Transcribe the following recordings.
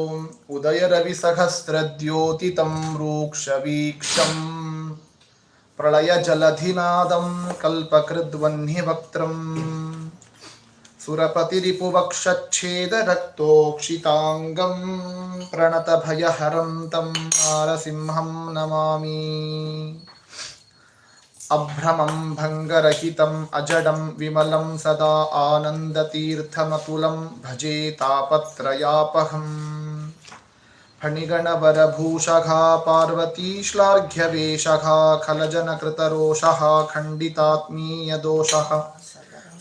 ॐ उदयरविसहस्रद्योतितं रूक्षवीक्षम् प्रलयजलधिनादं कल्पकृद्वह्निवक्त्रम् सुरपतिरिपुवक्षच्छेदरक्तोक्षिताङ्गं प्रणतभयहरं तं नारसिंहं नमामि। अभ्रमं भङ्गरहितम्, अजडं विमलं सदा आनन्दतीर्थमतुलं भजे तापत्रयापहम्। फणिगणवरभूषघा पार्वतीश्लाघ्यवेषघा खलजनकृतरोषः, खण्डितात्मीयदोषः।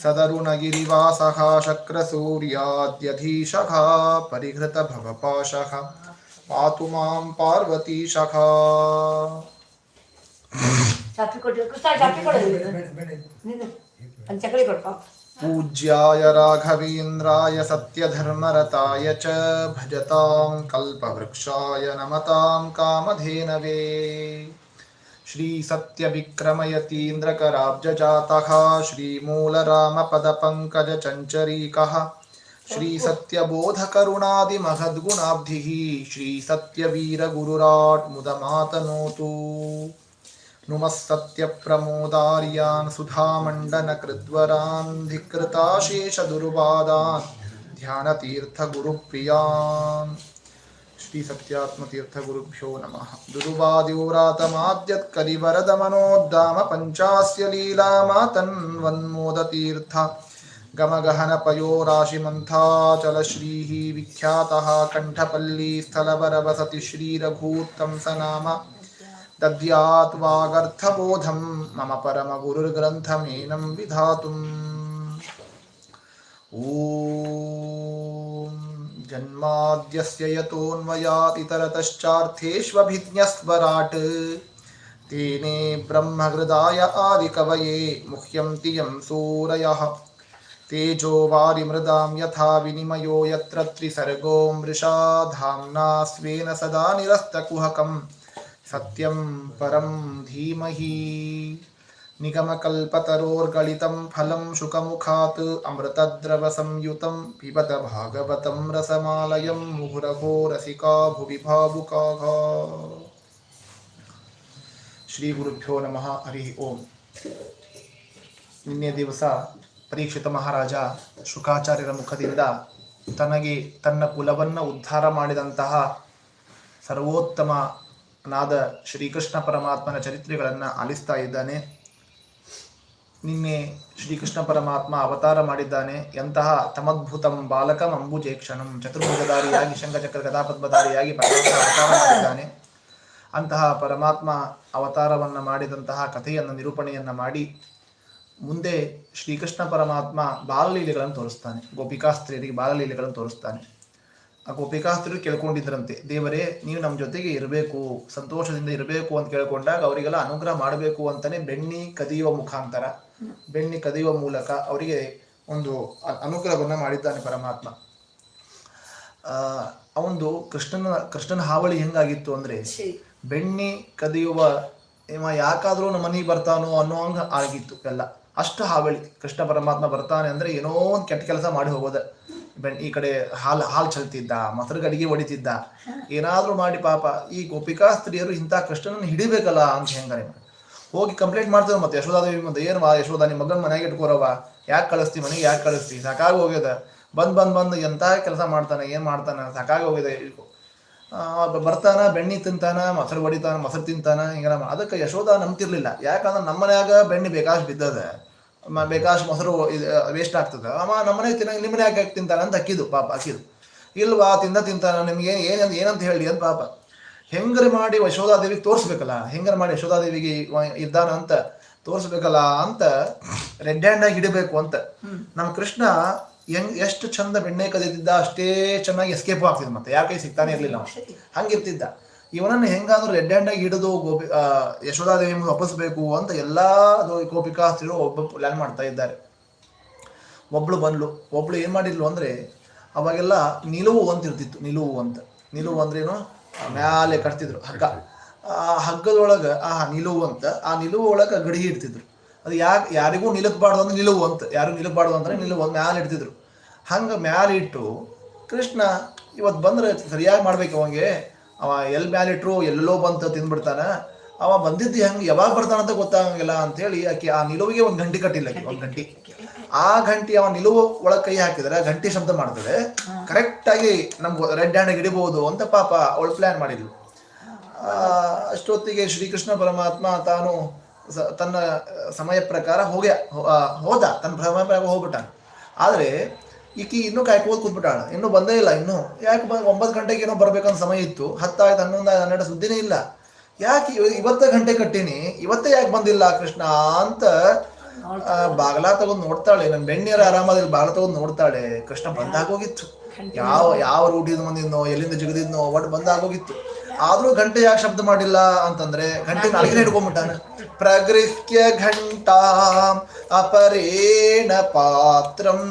सदरुणगिरिवासः शक्रसूर्याद्यधीशः परिहृतभवपाशः पातु माँ पार्वतीशखा ಚಾಪಿ ಕೊಡಿ ಕೃಷ್ಣ ಚಾಪಿ ಕೊಡು ನೀನು ಒಂದು ಚಕಲಿ ಕೊಡ್ಪ पूज्याय राघवेन्द्राय सत्यधर्मरताय च भजतां कल्पवृक्षाय नमतां कामधेनवे श्रीसत्यविक्रमयतीन्द्रकराब्जजातः श्रीमूलरामपदपङ्कजचञ्चरीकः श्रीसत्यबोधकरुणादिमहद्गुणाब्धिः श्रीसत्यवीरगुरुराट् मुदमातनोतु नुमः सत्यप्रमोदार्यान् सुधामण्डनकृद्वरान् धिकृताशेषदुर्वादान् ध्यानतीर्थगुरुप्रियान्। श्रीसत्यात्मतीर्थगुरुभ्यो नमः। दुर्वाद्योरातमाद्यत्कलिवरदमनोद्दाम पञ्चास्य लीलामातन्वन्मोदतीर्थ गमगहनपयो राशिमन्थाचलश्रीः विख्यातः कण्ठपल्लीस्थलवरवसति श्रीरघूत्तं स नाम दद्यात् वागर्थबोधं मम परमगुरुर्ग्रन्थमेनं विधातुम्। ॐ जन्माद्यस्य यतोऽन्वयातितरतश्चार्थेष्वभिज्ञस्वराट् तेने ब्रह्महृदाय आदिकवये मुह्यन्ति यं सूरयः। तेजो वारिमृदां यथा विनिमयो यत्र त्रिसर्गो मृषा धाम्ना स्वेन सदा निरस्तकुहकम् ಸತ್ಯಂ ಪರಂ ಧೀಮಹಿ ನಿಗಮಕಲ್ಪತರೋರ್ಗಳಿತಂ ಫಲಂ ಶುಕಮುಖಾತ್ ಅಮೃತದ್ರವ ಸಂಯುತಂ ಪಿಬತ ಭಾಗವತಂ ರಸಮಾಲಯಂ ಮುಹುರಭೋ ರಸಿಕಾ ಭುವಿ ಭಾವುಕಾಘ ಶ್ರೀ ಗುರುಭ್ಯೋ ನಮಃ ಹರಿ ಓಂ ನಿನ್ನೆ ದಿವಸ ಪರೀಕ್ಷಿತ ಮಹಾರಾಜ ಶುಕಾಚಾರ್ಯರ ಮುಖದಿಂದ ತನಗೆ ತನ್ನ ಕುಲವನ್ನು ಉದ್ಧಾರ ಮಾಡಿದಂತಹ ಸರ್ವೋತ್ತಮ ಸರ್ವೋತ್ತಮನಾದ ಶ್ರೀಕೃಷ್ಣ ಪರಮಾತ್ಮನ ಚರಿತ್ರೆಗಳನ್ನು ಆಲಿಸ್ತಾ ಇದ್ದಾನೆ. ನಿನ್ನೆ ಶ್ರೀಕೃಷ್ಣ ಪರಮಾತ್ಮ ಅವತಾರ ಮಾಡಿದ್ದಾನೆ. ಎಂತಹ ತಮದ್ಭುತಂ ಬಾಲಕಂ ಅಂಬುಜೇಕ್ಷಣಂ. ಚತುರ್ಭುಜಧಾರಿಯಾಗಿ, ಶಂಖಚಕ್ರ ಕಥಾಪದ್ಮಧಾರಿಯಾಗಿ ಪರಮಾತ್ಮ ಅವತಾರ ಮಾಡಿದ್ದಾನೆ. ಅಂತಹ ಪರಮಾತ್ಮ ಅವತಾರವನ್ನು ಮಾಡಿದಂತಹ ಕಥೆಯನ್ನು, ನಿರೂಪಣೆಯನ್ನು ಮಾಡಿ ಮುಂದೆ ಶ್ರೀಕೃಷ್ಣ ಪರಮಾತ್ಮ ಬಾಲಲೀಲೆಗಳನ್ನು ತೋರಿಸ್ತಾನೆ. ಗೋಪಿಕಾಸ್ತ್ರೀಯರಿಗೆ ಬಾಲಲೀಲೆಗಳನ್ನು ತೋರಿಸ್ತಾನೆ. ಆ ಗೋಪಿಕಾಸ್ತ್ರೀಯರು ಕೇಳ್ಕೊಂಡಿದ್ರಂತೆ ದೇವರೇ ನೀವು ನಮ್ಮ ಜೊತೆಗೆ ಇರಬೇಕು ಸಂತೋಷದಿಂದ ಇರಬೇಕು ಅಂತ ಕೇಳ್ಕೊಂಡಾಗ ಅವರಿಗೆಲ್ಲ ಅನುಗ್ರಹ ಮಾಡಬೇಕು ಅಂತಾನೆ ಬೆಣ್ಣಿ ಕದಿಯುವ ಮುಖಾಂತರ ಬೆಣ್ಣಿ ಕದಿಯುವ ಮೂಲಕ ಅವರಿಗೆ ಒಂದು ಅನುಗ್ರಹವನ್ನ ಮಾಡಿದ್ದಾನೆ ಪರಮಾತ್ಮ. ಆ ಒಂದು ಕೃಷ್ಣನ ಕೃಷ್ಣನ ಹಾವಳಿ ಹೆಂಗಾಗಿತ್ತು ಅಂದ್ರೆ ಬೆಣ್ಣಿ ಕದಿಯುವ ಇವ ಯಾಕಾದ್ರೂ ನಮ್ಮ ಮನೆಗೆ ಬರ್ತಾನೋ ಅನ್ನೋ ಹಂಗ ಆಗಿತ್ತು ಎಲ್ಲ. ಅಷ್ಟು ಹಾವಳಿ ಕೃಷ್ಣ ಪರಮಾತ್ಮ ಬರ್ತಾನೆ ಅಂದ್ರೆ ಏನೋ ಒಂದು ಕೆಟ್ಟ ಕೆಲಸ ಮಾಡಿ ಹೋಗೋದ. ಬೆಣ್ ಈ ಕಡೆ ಹಾಲು ಹಾಲು ಚಲ್ತಿದ್ದ ಮೊಸರು ಗಡಿಗೆ ಹೊಡಿತಿದ್ದ, ಏನಾದರೂ ಮಾಡಿ ಪಾಪ, ಈ ಗೋಪಿಕಾ ಸ್ತ್ರೀಯರು ಇಂಥ ಕೃಷ್ಣನನ್ನು ಹಿಡಿಬೇಕಲ್ಲ ಅಂತ ಹೆಂಗಾರೆ ಹೋಗಿ ಕಂಪ್ಲೇಂಟ್ ಮಾಡ್ತಾರೆ ಮತ್ತೆ ಯಶೋಧಾದೇವಿ ಮತ್ತೆ ಏನು ಮಾ ಯಶೋಧ ನಿಮ್ಮ ಮಗನ ಮನೆಗೆ ಇಟ್ಕೋರವ ಯಾಕೆ ಕಳಿಸ್ತಿ, ಮನೆಗೆ ಯಾಕೆ ಕಳಿಸ್ತಿ, ಸಾಕಾಗಿ ಹೋಗ್ಯದ, ಬಂದು ಬಂದು ಬಂದು ಎಂಥ ಕೆಲಸ ಮಾಡ್ತಾನೆ, ಏನು ಮಾಡ್ತಾನೆ, ಸಾಕಾಗಿ ಹೋಗಿದೆ ಬರ್ತಾನ, ಬೆಣ್ಣಿ ತಿಂತಾನ, ಮೊಸರು ಹೊಡಿತಾನ, ಮೊಸರು ತಿಂತಾನ, ಹಿಂಗೆಲ್ಲ ಅದಕ್ಕೆ ಯಶೋಧ ನಂಬ್ತಿರ್ಲಿಲ್ಲ. ಯಾಕಂದ್ರೆ ನಮ್ಮ ಮನ್ಯಾಗ ಬೆಣ್ಣೆ ಬೇಕಾಶ್ ಬಿದ್ದದ. ಬೇಕಾಶ್ ಮೊಸರು ವೇಸ್ಟ್ ಆಗ್ತದೆ. ಅಮ್ಮ ನಮ್ಮನೆ ಮನೆಗೆ ತಿನ್ನ ನಿಮ್ಮ ಮನ್ಯಾಗ ಯಾಕೆ ತಿಂತಾನೆ ಅಂತ ಅಕ್ಕಿದು ಪಾಪ ಅಕ್ಕಿದು. ಇಲ್ವಾ ತಿಂದ ತಿಂತಾನ ನಿಮ್ಗೆ ಏನಂತ ಏನಂತ ಹೇಳಿ ಅಂತ ಪಾಪ. ಹೆಂಗರಿ ಮಾಡಿ ಯಶೋಧಾದೇವಿಗೆ ತೋರಿಸ್ಬೇಕಲ್ಲ ಹೆಂಗರ ಮಾಡಿ ಯಶೋಧಾದೇವಿಗೆ ಇದ್ದಾನ ಅಂತ ತೋರಿಸ್ಬೇಕಲ್ಲ ಅಂತ ರೆಡ್ ಹ್ಯಾಂಡ್ ಆಗಿ ಹಿಡಿಬೇಕು ಅಂತ. ನಮ್ಮ ಕೃಷ್ಣ ಹೆಂಗ್ ಎಷ್ಟು ಚಂದ ಬೆಣ್ಣೆ ಕದಿತಿದ್ದ ಅಷ್ಟೇ ಚೆನ್ನಾಗಿ ಎಸ್ಕೇಪ್ ಆಗ್ತಿದ್ ಮತ್ತೆ. ಯಾಕೆ ಸಿಗ್ತಾನೆ ಇರ್ಲಿಲ್ಲ ಹಂಗಿರ್ತಿದ್ದ. ಇವನನ್ನು ಹೆಂಗಾದ್ರೂ ರೆಡ್ ಹ್ಯಾಂಡ್ ಆಗಿ ಹಿಡಿದು ಗೋಪಿ ಯಶೋಧಾದೇವಿ ಒಪ್ಪಿಸಬೇಕು ಅಂತ ಎಲ್ಲಾ ಗೋಪಿಕಾ ಗೋಪಿಕಾಸ್ತ್ರೀರು ಒಬ್ಬ ಪ್ಲಾನ್ ಮಾಡ್ತಾ ಇದ್ದಾರೆ. ಒಬ್ಳು ಬಂದ್ಲು. ಒಬ್ಳು ಏನ್ ಮಾಡಿದ್ಲು ಅಂದ್ರೆ, ಅವಾಗೆಲ್ಲ ನಿಲುವು ಅಂತ ಇರ್ತಿತ್ತು. ನಿಲುವು ಅಂತ. ನಿಲುವು ಅಂದ್ರೇನು ಏನು? ಮ್ಯಾಲೆ ಕಟ್ತಿದ್ರು ಹಗ್ಗ. ಆ, ಹಗ್ಗದೊಳಗ ಆ ನಿಲುವು ಅಂತ. ಆ ನಿಲುವು ಒಳಗ ಗಡಿ ಇಡ್ತಿದ್ರು. ಅದು ಯಾಕೆ, ಯಾರಿಗೂ ನಿಲುಕ್ಬಾರ್ದು ಅಂದ್ರೆ ನಿಲುವು ಅಂತ. ಯಾರು ನಿಲುಕ್ಬಾರ್ದು ಅಂದ್ರೆ ನಿಲುವು ಮ್ಯಾಲೆ ಇಡ್ತಿದ್ರು. ಹಂಗ ಮ್ಯಾಲೆ ಇಟ್ಟು ಕೃಷ್ಣ ಇವತ್ತು ಬಂದ್ರೆ ಸರಿಯಾಗಿ ಮಾಡ್ಬೇಕು ಅವಂಗೆ. ಅವ ಎಲ್ ಮ್ಯಾಲಿಟ್ರು ಎಲ್ಲೋ ಬಂತ ತಿಂದ್ಬಿಡ್ತಾನ. ಅವ ಬಂದಿದ್ದು ಹೆಂಗೆ, ಯಾವಾಗ ಬರ್ತಾನಂತ ಗೊತ್ತಾಗಂಗಿಲ್ಲ ಅಂತೇಳಿ ಆಕೆ ಆ ನಿಲುವಿಗೆ ಒಂದು ಗಂಟೆ ಕಟ್ಟಿಲ್ಲ ಆಕೆ, ಒಂದು ಗಂಟೆ. ಆ ಗಂಟೆ ಅವ ನಿಲುವು ಒಳಗೆ ಕೈ ಹಾಕಿದ್ರೆ, ಗಂಟೆ ಶಬ್ದ ಮಾಡ್ತದೆ. ಕರೆಕ್ಟ್ ಆಗಿ ನಮ್ಗೆ ರೆಡ್ ಹ್ಯಾಂಡ್ ಹಿಡಿಬಹುದು ಅಂತ ಪಾಪ ಅವಳು ಪ್ಲಾನ್ ಮಾಡಿದ್ಲು. ಅಷ್ಟೊತ್ತಿಗೆ ಶ್ರೀಕೃಷ್ಣ ಪರಮಾತ್ಮ ತಾನು ತನ್ನ ಸಮಯ ಪ್ರಕಾರ ಹೋಗ್ಯ ಹೋದ, ತನ್ನ ಸಮಯ ಪ್ರಕಾರ ಹೋಗ್ಬಿಟ್ಟ ಆದ್ರೆ ಈಕಿ ಇನ್ನೂ ಕಾಯ್ಕೋದ್ ಕೂತ್ಬಿಟ್ಟಾಳ ಇನ್ನೂ ಬಂದೇ ಇಲ್ಲ ಇನ್ನೂ. ಯಾಕೆ ಒಂಬತ್ತು ಗಂಟೆಗೆ ಏನೋ ಬರ್ಬೇಕಂತ ಸಮಯ ಇತ್ತು. ಹತ್ತಾಯ್ತು ಹನ್ನೊಂದು ಹನ್ನೆರಡು ಸುದ್ದಿನೇ ಇಲ್ಲ. ಯಾಕೆ ಇವ- ಇವತ್ತೇ ಗಂಟೆ ಕಟ್ಟೀನಿ ಇವತ್ತೇ ಯಾಕೆ ಬಂದಿಲ್ಲ ಕೃಷ್ಣ ಅಂತ ಬಾಗ್ಲಾ ತಗೊಂಡ್ ನೋಡ್ತಾಳೆ. ನನ್ ಬೆಣ್ಣೀರ ಆರಾಮದಲ್ಲಿ ಬಾಗ್ಲ ತಗೊಂಡ್ ನೋಡ್ತಾಳೆ. ಕೃಷ್ಣ ಬಂದಾಗೋಗಿತ್ತು ಯಾವ ಯಾವ ರೂಟಿಂದ ಬಂದಿದ್ನೋ ಎಲ್ಲಿಂದ ಜಿಗದಿದ್ನೋ ಒಟ್ಟು ಬಂದಾಗೋಗಿತ್ತು ಆದ್ರೂ ಗಂಟೆ ಯಾಕೆ ಶಬ್ದ ಮಾಡಿಲ್ಲ ಅಂತಂದ್ರೆ ಗಂಟೆ ನಾಲ್ಕನೇ ಹಿಡ್ಕೊಂಡ್ಬಿಟ್ಟಾನ ಪ್ರಗೃಹ್ಯ ಘಂಟಾ ಅಪರೇಣ ಪಾತ್ರಂ.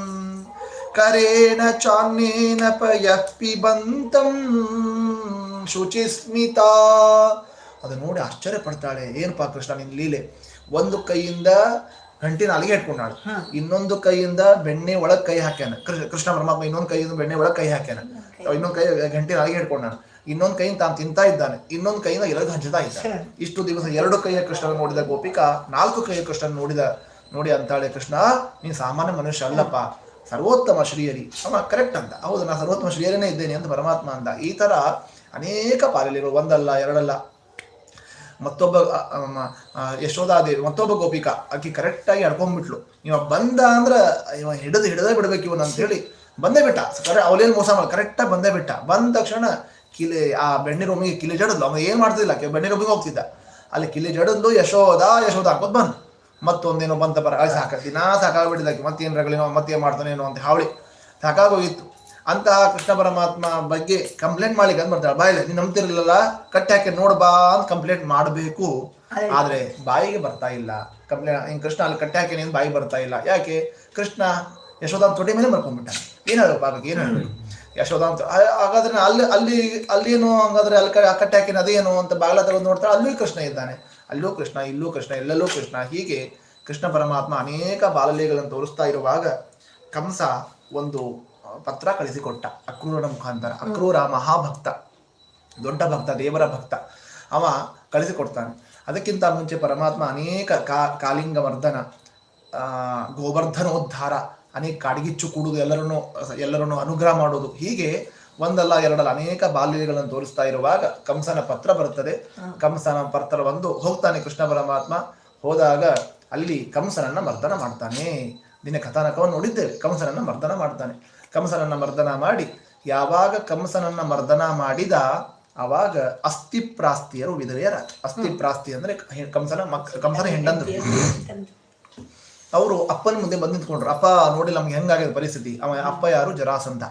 ಕರೇಣ ಚಾನ್ಯೇನ ಬಂತಂ ಪಿಬಂತಂ ಶುಚಿಸ್ಮಿತಾ ಅದು ನೋಡಿ ಆಶ್ಚರ್ಯ ಪಡ್ತಾಳೆ. ಏನಪ್ಪ ಕೃಷ್ಣ ನಿನ್ ಲೀಲೆ? ಒಂದು ಕೈಯಿಂದ ಗಂಟಿನ ಅಲ್ಲಿಗೆ ಇಟ್ಕೊಂಡಾಳು ಇನ್ನೊಂದು ಕೈಯಿಂದ ಬೆಣ್ಣೆ ಒಳಗ್ ಕೈ ಹಾಕ್ಯಾನ. ಕೃಷ್ಣ ಪರಮಾತ್ಮ ಇನ್ನೊಂದು ಕೈಯಿಂದ ಬೆಣ್ಣೆ ಒಳಗ್ ಕೈ ಹಾಕ್ಯಾನ. ಇನ್ನೊಂದು ಕೈ. ಗಂಟಿನ ಅಲ್ಲಿಗೆ ಹಿಡ್ಕೊಂಡಾನ ಇನ್ನೊಂದು ಕೈಯಿಂದ ತಾನು ತಿಂತಾ ಇದ್ದಾನೆ. ಇನ್ನೊಂದು ಕೈಯಿಂದ ಎರಡು ಹಂಚುತ್ತಾ ಇದ್ದಾನೆ. ಇಷ್ಟು ದಿವಸ ಎರಡು ಕೈಯ ಕೃಷ್ಣನ ನೋಡಿದ ಗೋಪಿಕಾ ನಾಲ್ಕು ಕೈಯ ಕೃಷ್ಣನ ನೋಡಿದ ನೋಡಿ ಅಂತಾಳೆ ಕೃಷ್ಣ ನೀನ್ ಸಾಮಾನ್ಯ ಮನುಷ್ಯ ಅಲ್ಲಪ್ಪ. ಸರ್ವೋತ್ತಮ ಶ್ರೀಯರಿ. ಅವ ಕರೆಕ್ಟ್ ಅಂತ. ಹೌದು ನಾನು ಸರ್ವೋತ್ತಮ ಶ್ರೀಯರನೇ ಇದ್ದೇನೆ ಅಂತ ಪರಮಾತ್ಮ ಅಂದ. ಈ ತರ ಅನೇಕ ಪಾಲಲಿಗಳು ಒಂದಲ್ಲ, ಎರಡಲ್ಲ. ಮತ್ತೊಬ್ಬ ಯಶೋಧಾದೇವಿ ಮತ್ತೊಬ್ಬ ಗೋಪಿಕಾ, ಆಕಿ ಕರೆಕ್ಟಾಗಿ ಅಡ್ಕೊಂಡ್ಬಿಟ್ಲು ಇವ ಬಂದ ಅಂದ್ರೆ ಇವ ಹಿಡಿದು ಹಿಡದೇ ಬಿಡ್ಬೇಕು ಇವನು ಅಂತ ಹೇಳಿ ಬಂದೇ ಬಿಟ್ಟ. ಕರೆ ಅವಲೇನು ಮೋಸ ಮಾಡಿ ಕರೆಕ್ಟಾಗಿ ಬಂದೇ ಬಿಟ್ಟ. ಬಂದ ತಕ್ಷಣ ಕಿಲೆ, ಆ ಬೆಣ್ಣೆ ರೂಮಿಗೆ ಕಿಲೆ ಜಡದ್ಲು. ಅವ ಏನು ಮಾಡ್ತಿಲ್ಲ ಬೆಣ್ಣೆ ರೂಮಿಗೆ ಹೋಗ್ತಿದ್ದ. ಅಲ್ಲಿ ಕಿಲೆ ಜಡದ್ಲು ಯಶೋಧ ಯಶೋಧ ಹಾಕೋದ್ ಬಂದ್. ಮತ್ತೊಂದೇನೋ ಬಂತ ಬರ ಅಲ್ಲಿ ಸಾಕ ದಿನಾ ಸಾಕಾಗ್ಬಿಟ್ಟಿದ್ದಕ್ಕೆ ಮತ್ತೇನ್ ರಗಳೇನೋ ಮತ್ತೇನ್ ಮಾಡ್ತಾನೇನೋ ಅಂತ ಹಾವಳಿ. ಸಾಕಾಗೋಗಿತ್ತು. ಅಂತಹ ಕೃಷ್ಣ ಪರಮಾತ್ಮ ಬಗ್ಗೆ ಕಂಪ್ಲೇಂಟ್ ಮಾಡ್ಲಿಕ್ಕೆ ಅಂತ ಬರ್ತಾಳೆ. ಬಾಯಿಲೆ ನೀನ್ ನಂಬ್ತಿರ್ಲಿಲ್ಲ ಕಟ್ಟಿ ಹಾಕಿ ನೋಡ್ ಬಾ ಅಂತ ಕಂಪ್ಲೇಂಟ್ ಮಾಡಬೇಕು. ಆದ್ರೆ ಬಾಯಿಗೆ ಬರ್ತಾ ಇಲ್ಲ. ಕಂಪ್ಲೇಂಟ್ ಹಿಂಗ್ ಕೃಷ್ಣ ಅಲ್ಲಿ ಕಟ್ಟಿ ಹಾಕಿ ನೀನ್ ಬಾಯಿ ಬರ್ತಾ ಇಲ್ಲ. ಯಾಕೆ? ಕೃಷ್ಣ ಯಶೋಧಾಮ್ ತೊಡೆ ಮೇಲೆ ಮರ್ಕೊಂಡ್ಬಿಟ್ಟ. ಏನಾದ್ರು ಹೇಳ್ಬೇಕು ಪಾಪಕ್ಕೆ ಏನ್ ಹೇಳ್ಬೇಕು ಯಶೋಧ ಆ- ಹಾಗಾದ್ರೆ ಅಲ್ಲಿ ಅಲ್ಲಿ ಅಲ್ಲೇನು ಹಂಗಾದ್ರೆ ಅಲ್ಲಿ ಕಟ್ಟಿ ಹಾಕಿನ ಅದೇನು ಅಂತ ಬಾಗ್ಲ ತಗೊಂಡು ನೋಡ್ತಾಳೆ ಅಲ್ಲಿ ಕೃಷ್ಣ ಇದ್ದಾನೆ. ಅಲ್ಲೂ ಕೃಷ್ಣ ಇಲ್ಲೂ ಕೃಷ್ಣ ಎಲ್ಲೆಲ್ಲೂ ಕೃಷ್ಣ ಹೀಗೆ ಕೃಷ್ಣ ಪರಮಾತ್ಮ ಅನೇಕ ಬಾಲಲೀಗಳನ್ನು ತೋರಿಸ್ತಾ ಇರುವಾಗ ಕಂಸ ಒಂದು ಪತ್ರ ಕಳಿಸಿಕೊಟ್ಟ ಅಕ್ರೂರನ ಮುಖಾಂತರ. ಅಕ್ರೂರ ಮಹಾಭಕ್ತ ದೊಡ್ಡ ಭಕ್ತ ದೇವರ ಭಕ್ತ. ಅವ ಕಳಿಸಿಕೊಡ್ತಾನೆ. ಅದಕ್ಕಿಂತ ಮುಂಚೆ ಪರಮಾತ್ಮ ಅನೇಕ ಕಾ ಕಾಲಿಂಗ ವರ್ಧನ ಆ, ಗೋವರ್ಧನೋದ್ಧಾರ ಅನೇಕ ಕಾಡ್ಗಿಚ್ಚು ಕೂಡುದು ಎಲ್ಲರನ್ನು ಎಲ್ಲರನ್ನು ಅನುಗ್ರಹ ಮಾಡೋದು. ಹೀಗೆ ಒಂದಲ್ಲ ಎರಡಲ್ಲ ಅನೇಕ ಬಾಲ್ಯಗಳನ್ನು ತೋರಿಸ್ತಾ ಇರುವಾಗ ಕಂಸನ ಪತ್ರ ಬರುತ್ತದೆ. ಕಂಸನ ಪತ್ರ ಬಂದು ಹೋಗ್ತಾನೆ ಕೃಷ್ಣ ಪರಮಾತ್ಮ. ಹೋದಾಗ ಅಲ್ಲಿ ಕಂಸನನ್ನ ಮರ್ದನ ಮಾಡ್ತಾನೆ. ದಿನ ಕಥಾನಕವನ್ನು ನೋಡಿದ್ದೇವೆ. ಕಂಸನನ್ನ ಮರ್ದನ ಮಾಡ್ತಾನೆ. ಕಂಸನನ್ನ ಮರ್ದನ ಮಾಡಿ ಯಾವಾಗ ಕಂಸನನ್ನ ಮರ್ದನ ಮಾಡಿದ ಆವಾಗ ಅಸ್ಥಿಪ್ರಾಸ್ತಿಯರು ವಿಧವೆಯರ ಅಸ್ಥಿಪ್ರಾಸ್ತಿ ಅಂದ್ರೆ ಕಂಸನ ಮಕ್ ಕಂಸನ ಹೆಂಡಂದ್ರು. ಅವರು ಅಪ್ಪನ ಮುಂದೆ ಬಂದು ನಿಂತ್ಕೊಂಡ್ರು. ಅಪ್ಪ ನೋಡಿ ನಮ್ಗೆ ಹೆಂಗಾಗಿದೆ ಪರಿಸ್ಥಿತಿ. ಅವ ಅಪ್ಪ ಯಾರು? ಜರಾಸಂಧ.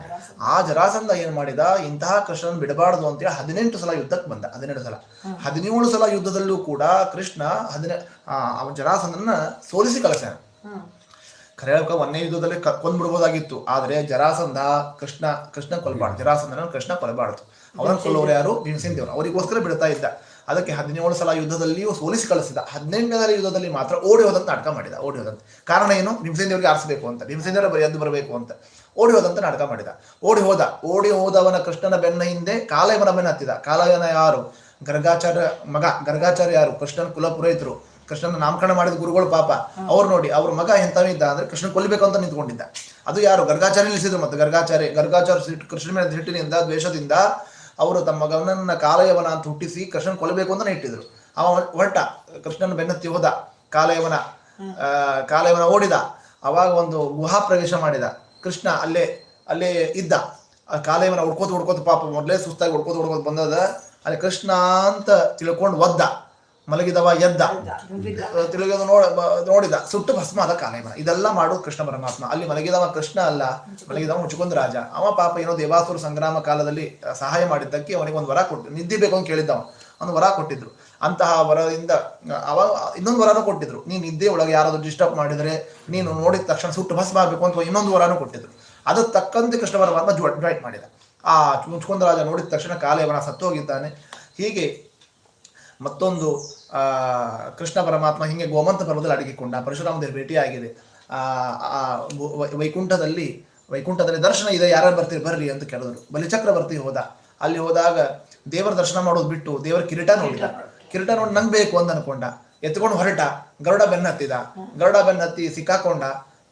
ಆ ಜರಾಸಂಧ ಏನ್ ಮಾಡಿದ? ಇಂತಹ ಕೃಷ್ಣನ್ ಬಿಡಬಾರದು ಅಂತೇಳಿ ಹದಿನೆಂಟು ಸಲ ಯುದ್ಧಕ್ಕೆ ಬಂದ. ಹದಿನೆಂಟು ಸಲ. ಹದಿನೇಳು ಸಲ ಯುದ್ಧದಲ್ಲೂ ಕೂಡ ಕೃಷ್ಣ ಹದಿನೆ ಆ, ಅವ ಜರಾಸಂಧನ ಸೋಲಿಸಿ ಕಳಿಸ್ಯಾನ. ಖರೆ ಒಂದೇ ಯುದ್ಧದಲ್ಲಿ ಕೊಂದ್ ಕೊಂದ್ಬಿಡ್ಬೋದಾಗಿತ್ತು. ಆದ್ರೆ ಜರಾಸಂಧ ಕೃಷ್ಣ ಕೃಷ್ಣ ಕೊಲ್ಬಾರ್ದು. ಜರಾಸಂಧನ ಕೃಷ್ಣ ಕೊಲ್ಬಾರ್ದು. ಅವನ ಕೊಲ್ಲೋರು ಯಾರು? ಭೀಮಸೇನ್ ದೇವರು. ಅವರಿಗೋಸ್ಕರ ಬಿಡ್ತಾ ಇದ್ದ. ಅದಕ್ಕೆ ಹದಿನೇಳು ಸಲ ಯುದ್ಧದಲ್ಲಿಯೂ ಸೋಲಿಸಿ ಕಳಿಸಿದ. ಹದಿನೆಂಟನೇ ಯುದ್ಧದಲ್ಲಿ ಮಾತ್ರ ಓಡಿ ಹೋದಂತ ನಾಟಕ ಮಾಡಿದ ಓಡಿ ಹೋದಂತ ಕಾರಣ ಏನು? ಭೀಮಸೇನ ದೇವರಿಗೆ ಆರಿಸಬೇಕು ಅಂತ ಭೀಮಸೇನ ದೇವರ ಬರೀ ಎದ್ದು ಬರಬೇಕು ಅಂತ. ಓಡಿ ಹೋದಂತ ನಾಟಕ ಮಾಡಿದ. ಓಡಿ ಹೋದ ಓಡಿ ಹೋದವನ ಕೃಷ್ಣನ ಬೆನ್ನ ಹಿಂದೆ ಕಾಲಯವನ ಬೆನ್ನ ಹತ್ತಿದ. ಕಾಲಯವನ ಯಾರು? ಗರ್ಗಾಚಾರ್ಯ ಮಗ ಗರ್ಗಾಚಾರ್ಯ ಯಾರು? ಕೃಷ್ಣನ ಕುಲಪುರೋಹಿತರು ಕೃಷ್ಣನ ನಾಮಕರಣ ಮಾಡಿದ ಗುರುಗಳು ಪಾಪ. ಅವ್ರು ನೋಡಿ ಅವ್ರ ಮಗ ಎಂತವಿದ್ದ ಅಂದ್ರೆ ಕೃಷ್ಣ ಕೊಲ್ಲಬೇಕು ಅಂತ ನಿಂತ್ಕೊಂಡಿದ್ದ. ಅದು ಯಾರು? ಗರ್ಗಾಚಾರ್ಯ ನಿಲ್ಲಿಸಿದ್ರು ಮತ್ತೆ ಗರ್ಗಾಚಾರ್ಯ ಗರ್ಗಾಚಾರ್ಯ ಕೃಷ್ಣ ಮೇಲೆ ಸಿಟ್ಟಿನಿಂದ ದ್ವೇಷದಿಂದ ಅವರು ತಮ್ಮ ಮಗನನ್ನ ಕಾಲಯವನ ಅಂತ ಹುಟ್ಟಿಸಿ ಕೃಷ್ಣನ್ ಕೊಲ್ಲಬೇಕು ಅಂತ ಇಟ್ಟಿದ್ರು. ಅವ ಹೊರಟ, ಕೃಷ್ಣನ ಬೆನ್ನತ್ತಿ ಹೋದ, ಕಾಲಯವನ ಕಾಲಯವನ ಓಡಿದ. ಅವಾಗ ಒಂದು ಗುಹಾ ಪ್ರವೇಶ ಮಾಡಿದ. ಕೃಷ್ಣ ಅಲ್ಲೇ ಅಲ್ಲೇ ಇದ್ದ. ಆ ಕಾಲಯವನ ಹುಡ್ಕೋತ ಹುಡ್ಕೋತ ಪಾಪ ಮೊದಲೇ ಸುಸ್ತಾಗಿ ಹುಡ್ಕೋತ ಹುಡ್ಕೋತ ಬಂದದ. ಅಲ್ಲಿ ಕೃಷ್ಣ ಅಂತ ತಿಳ್ಕೊಂಡು ಒದ್ದ. ಮಲಗಿದವ ಎದ್ದ. ತಿಳಿಯೋದು ನೋಡ ನೋಡಿದ ಸುಟ್ಟು ಭಸ್ಮ ಅದ ಕಾಲಯವನ ಇದೆಲ್ಲ ಮಾಡೋದು ಕೃಷ್ಣ ಪರಮಾತ್ಮ. ಅಲ್ಲಿ ಮಲಗಿದವ ಕೃಷ್ಣ ಅಲ್ಲ ಮಲಗಿದವ ಮುಚುಕುಂದ ರಾಜ. ಅವ ಪಾಪ ಏನೋ ದೇವಾಸುರ ಸಂಗ್ರಾಮ ಕಾಲದಲ್ಲಿ ಸಹಾಯ ಮಾಡಿದ್ದಕ್ಕೆ ಅವನಿಗೆ ಒಂದು ವರ ಕೊಟ್ಟು ನಿದ್ದೆ ಬೇಕು ಅಂತ ಕೇಳಿದ್ದವ. ಒಂದು ವರ ಕೊಟ್ಟಿದ್ರು. ಅಂತಹ ವರದಿಂದ ಅವ ಇನ್ನೊಂದು ವರನೂ ಕೊಟ್ಟಿದ್ರು. ನೀನ್ ನಿದ್ದೆ ಒಳಗೆ ಯಾರಾದ್ರೂ ಡಿಸ್ಟರ್ಬ್ ಮಾಡಿದ್ರೆ ನೀನು ನೋಡಿದ ತಕ್ಷಣ ಸುಟ್ಟು ಭಸ್ಮ ಆಗಬೇಕು ಅಂತ ಇನ್ನೊಂದು ವರನೂ ಕೊಟ್ಟಿದ್ರು. ಅದು ತಕ್ಕಂತೆ ಕೃಷ್ಣ ಪರಮಾತ್ಮ ಜಾಯಿಂಟ್ ಮಾಡಿದ. ಆ ಮುಚ್ಕೊಂಡ ರಾಜ ನೋಡಿದ ತಕ್ಷಣ ಕಾಲೇವನ ಸತ್ತು ಹೋಗಿದ್ದಾನೆ ಹೀಗೆ ಮತ್ತೊಂದು, ಆ, ಕೃಷ್ಣ ಪರಮಾತ್ಮ ಹಿಂಗೆ ಗೋಮಂತ ಪರ್ವದಲ್ಲಿ ಅಡಗಿಕೊಂಡ ಪರಶುರಾಮ ದೇವ್ರ ಭೇಟಿ ಆ ಆ ವೈಕುಂಠದಲ್ಲಿ ವೈಕುಂಠದಲ್ಲಿ ದರ್ಶನ ಇದೆ ಯಾರು ಬರ್ತೀರಿ, ಬರ್ರಿ ಅಂತ ಕೇಳಿದ್ರು. ಬಲಿಚಕ್ರವರ್ತಿ ಹೋದ. ಅಲ್ಲಿ ಹೋದಾಗ ದೇವರ ದರ್ಶನ ಮಾಡೋದು ಬಿಟ್ಟು ದೇವರ ಕಿರೀಟ ನೋಡಿದ. ಕಿರೀಟ ನೋಡಿ ನಂಗೆ ಬೇಕು ಅಂತ ಅನ್ಕೊಂಡ. ಎತ್ಕೊಂಡು ಹೊರಟ, ಗರುಡ ಬೆನ್ನ ಹತ್ತಿದ. ಗರುಡ ಬೆನ್ನ ಹತ್ತಿ ಸಿಕ್ಕಾಕೊಂಡ,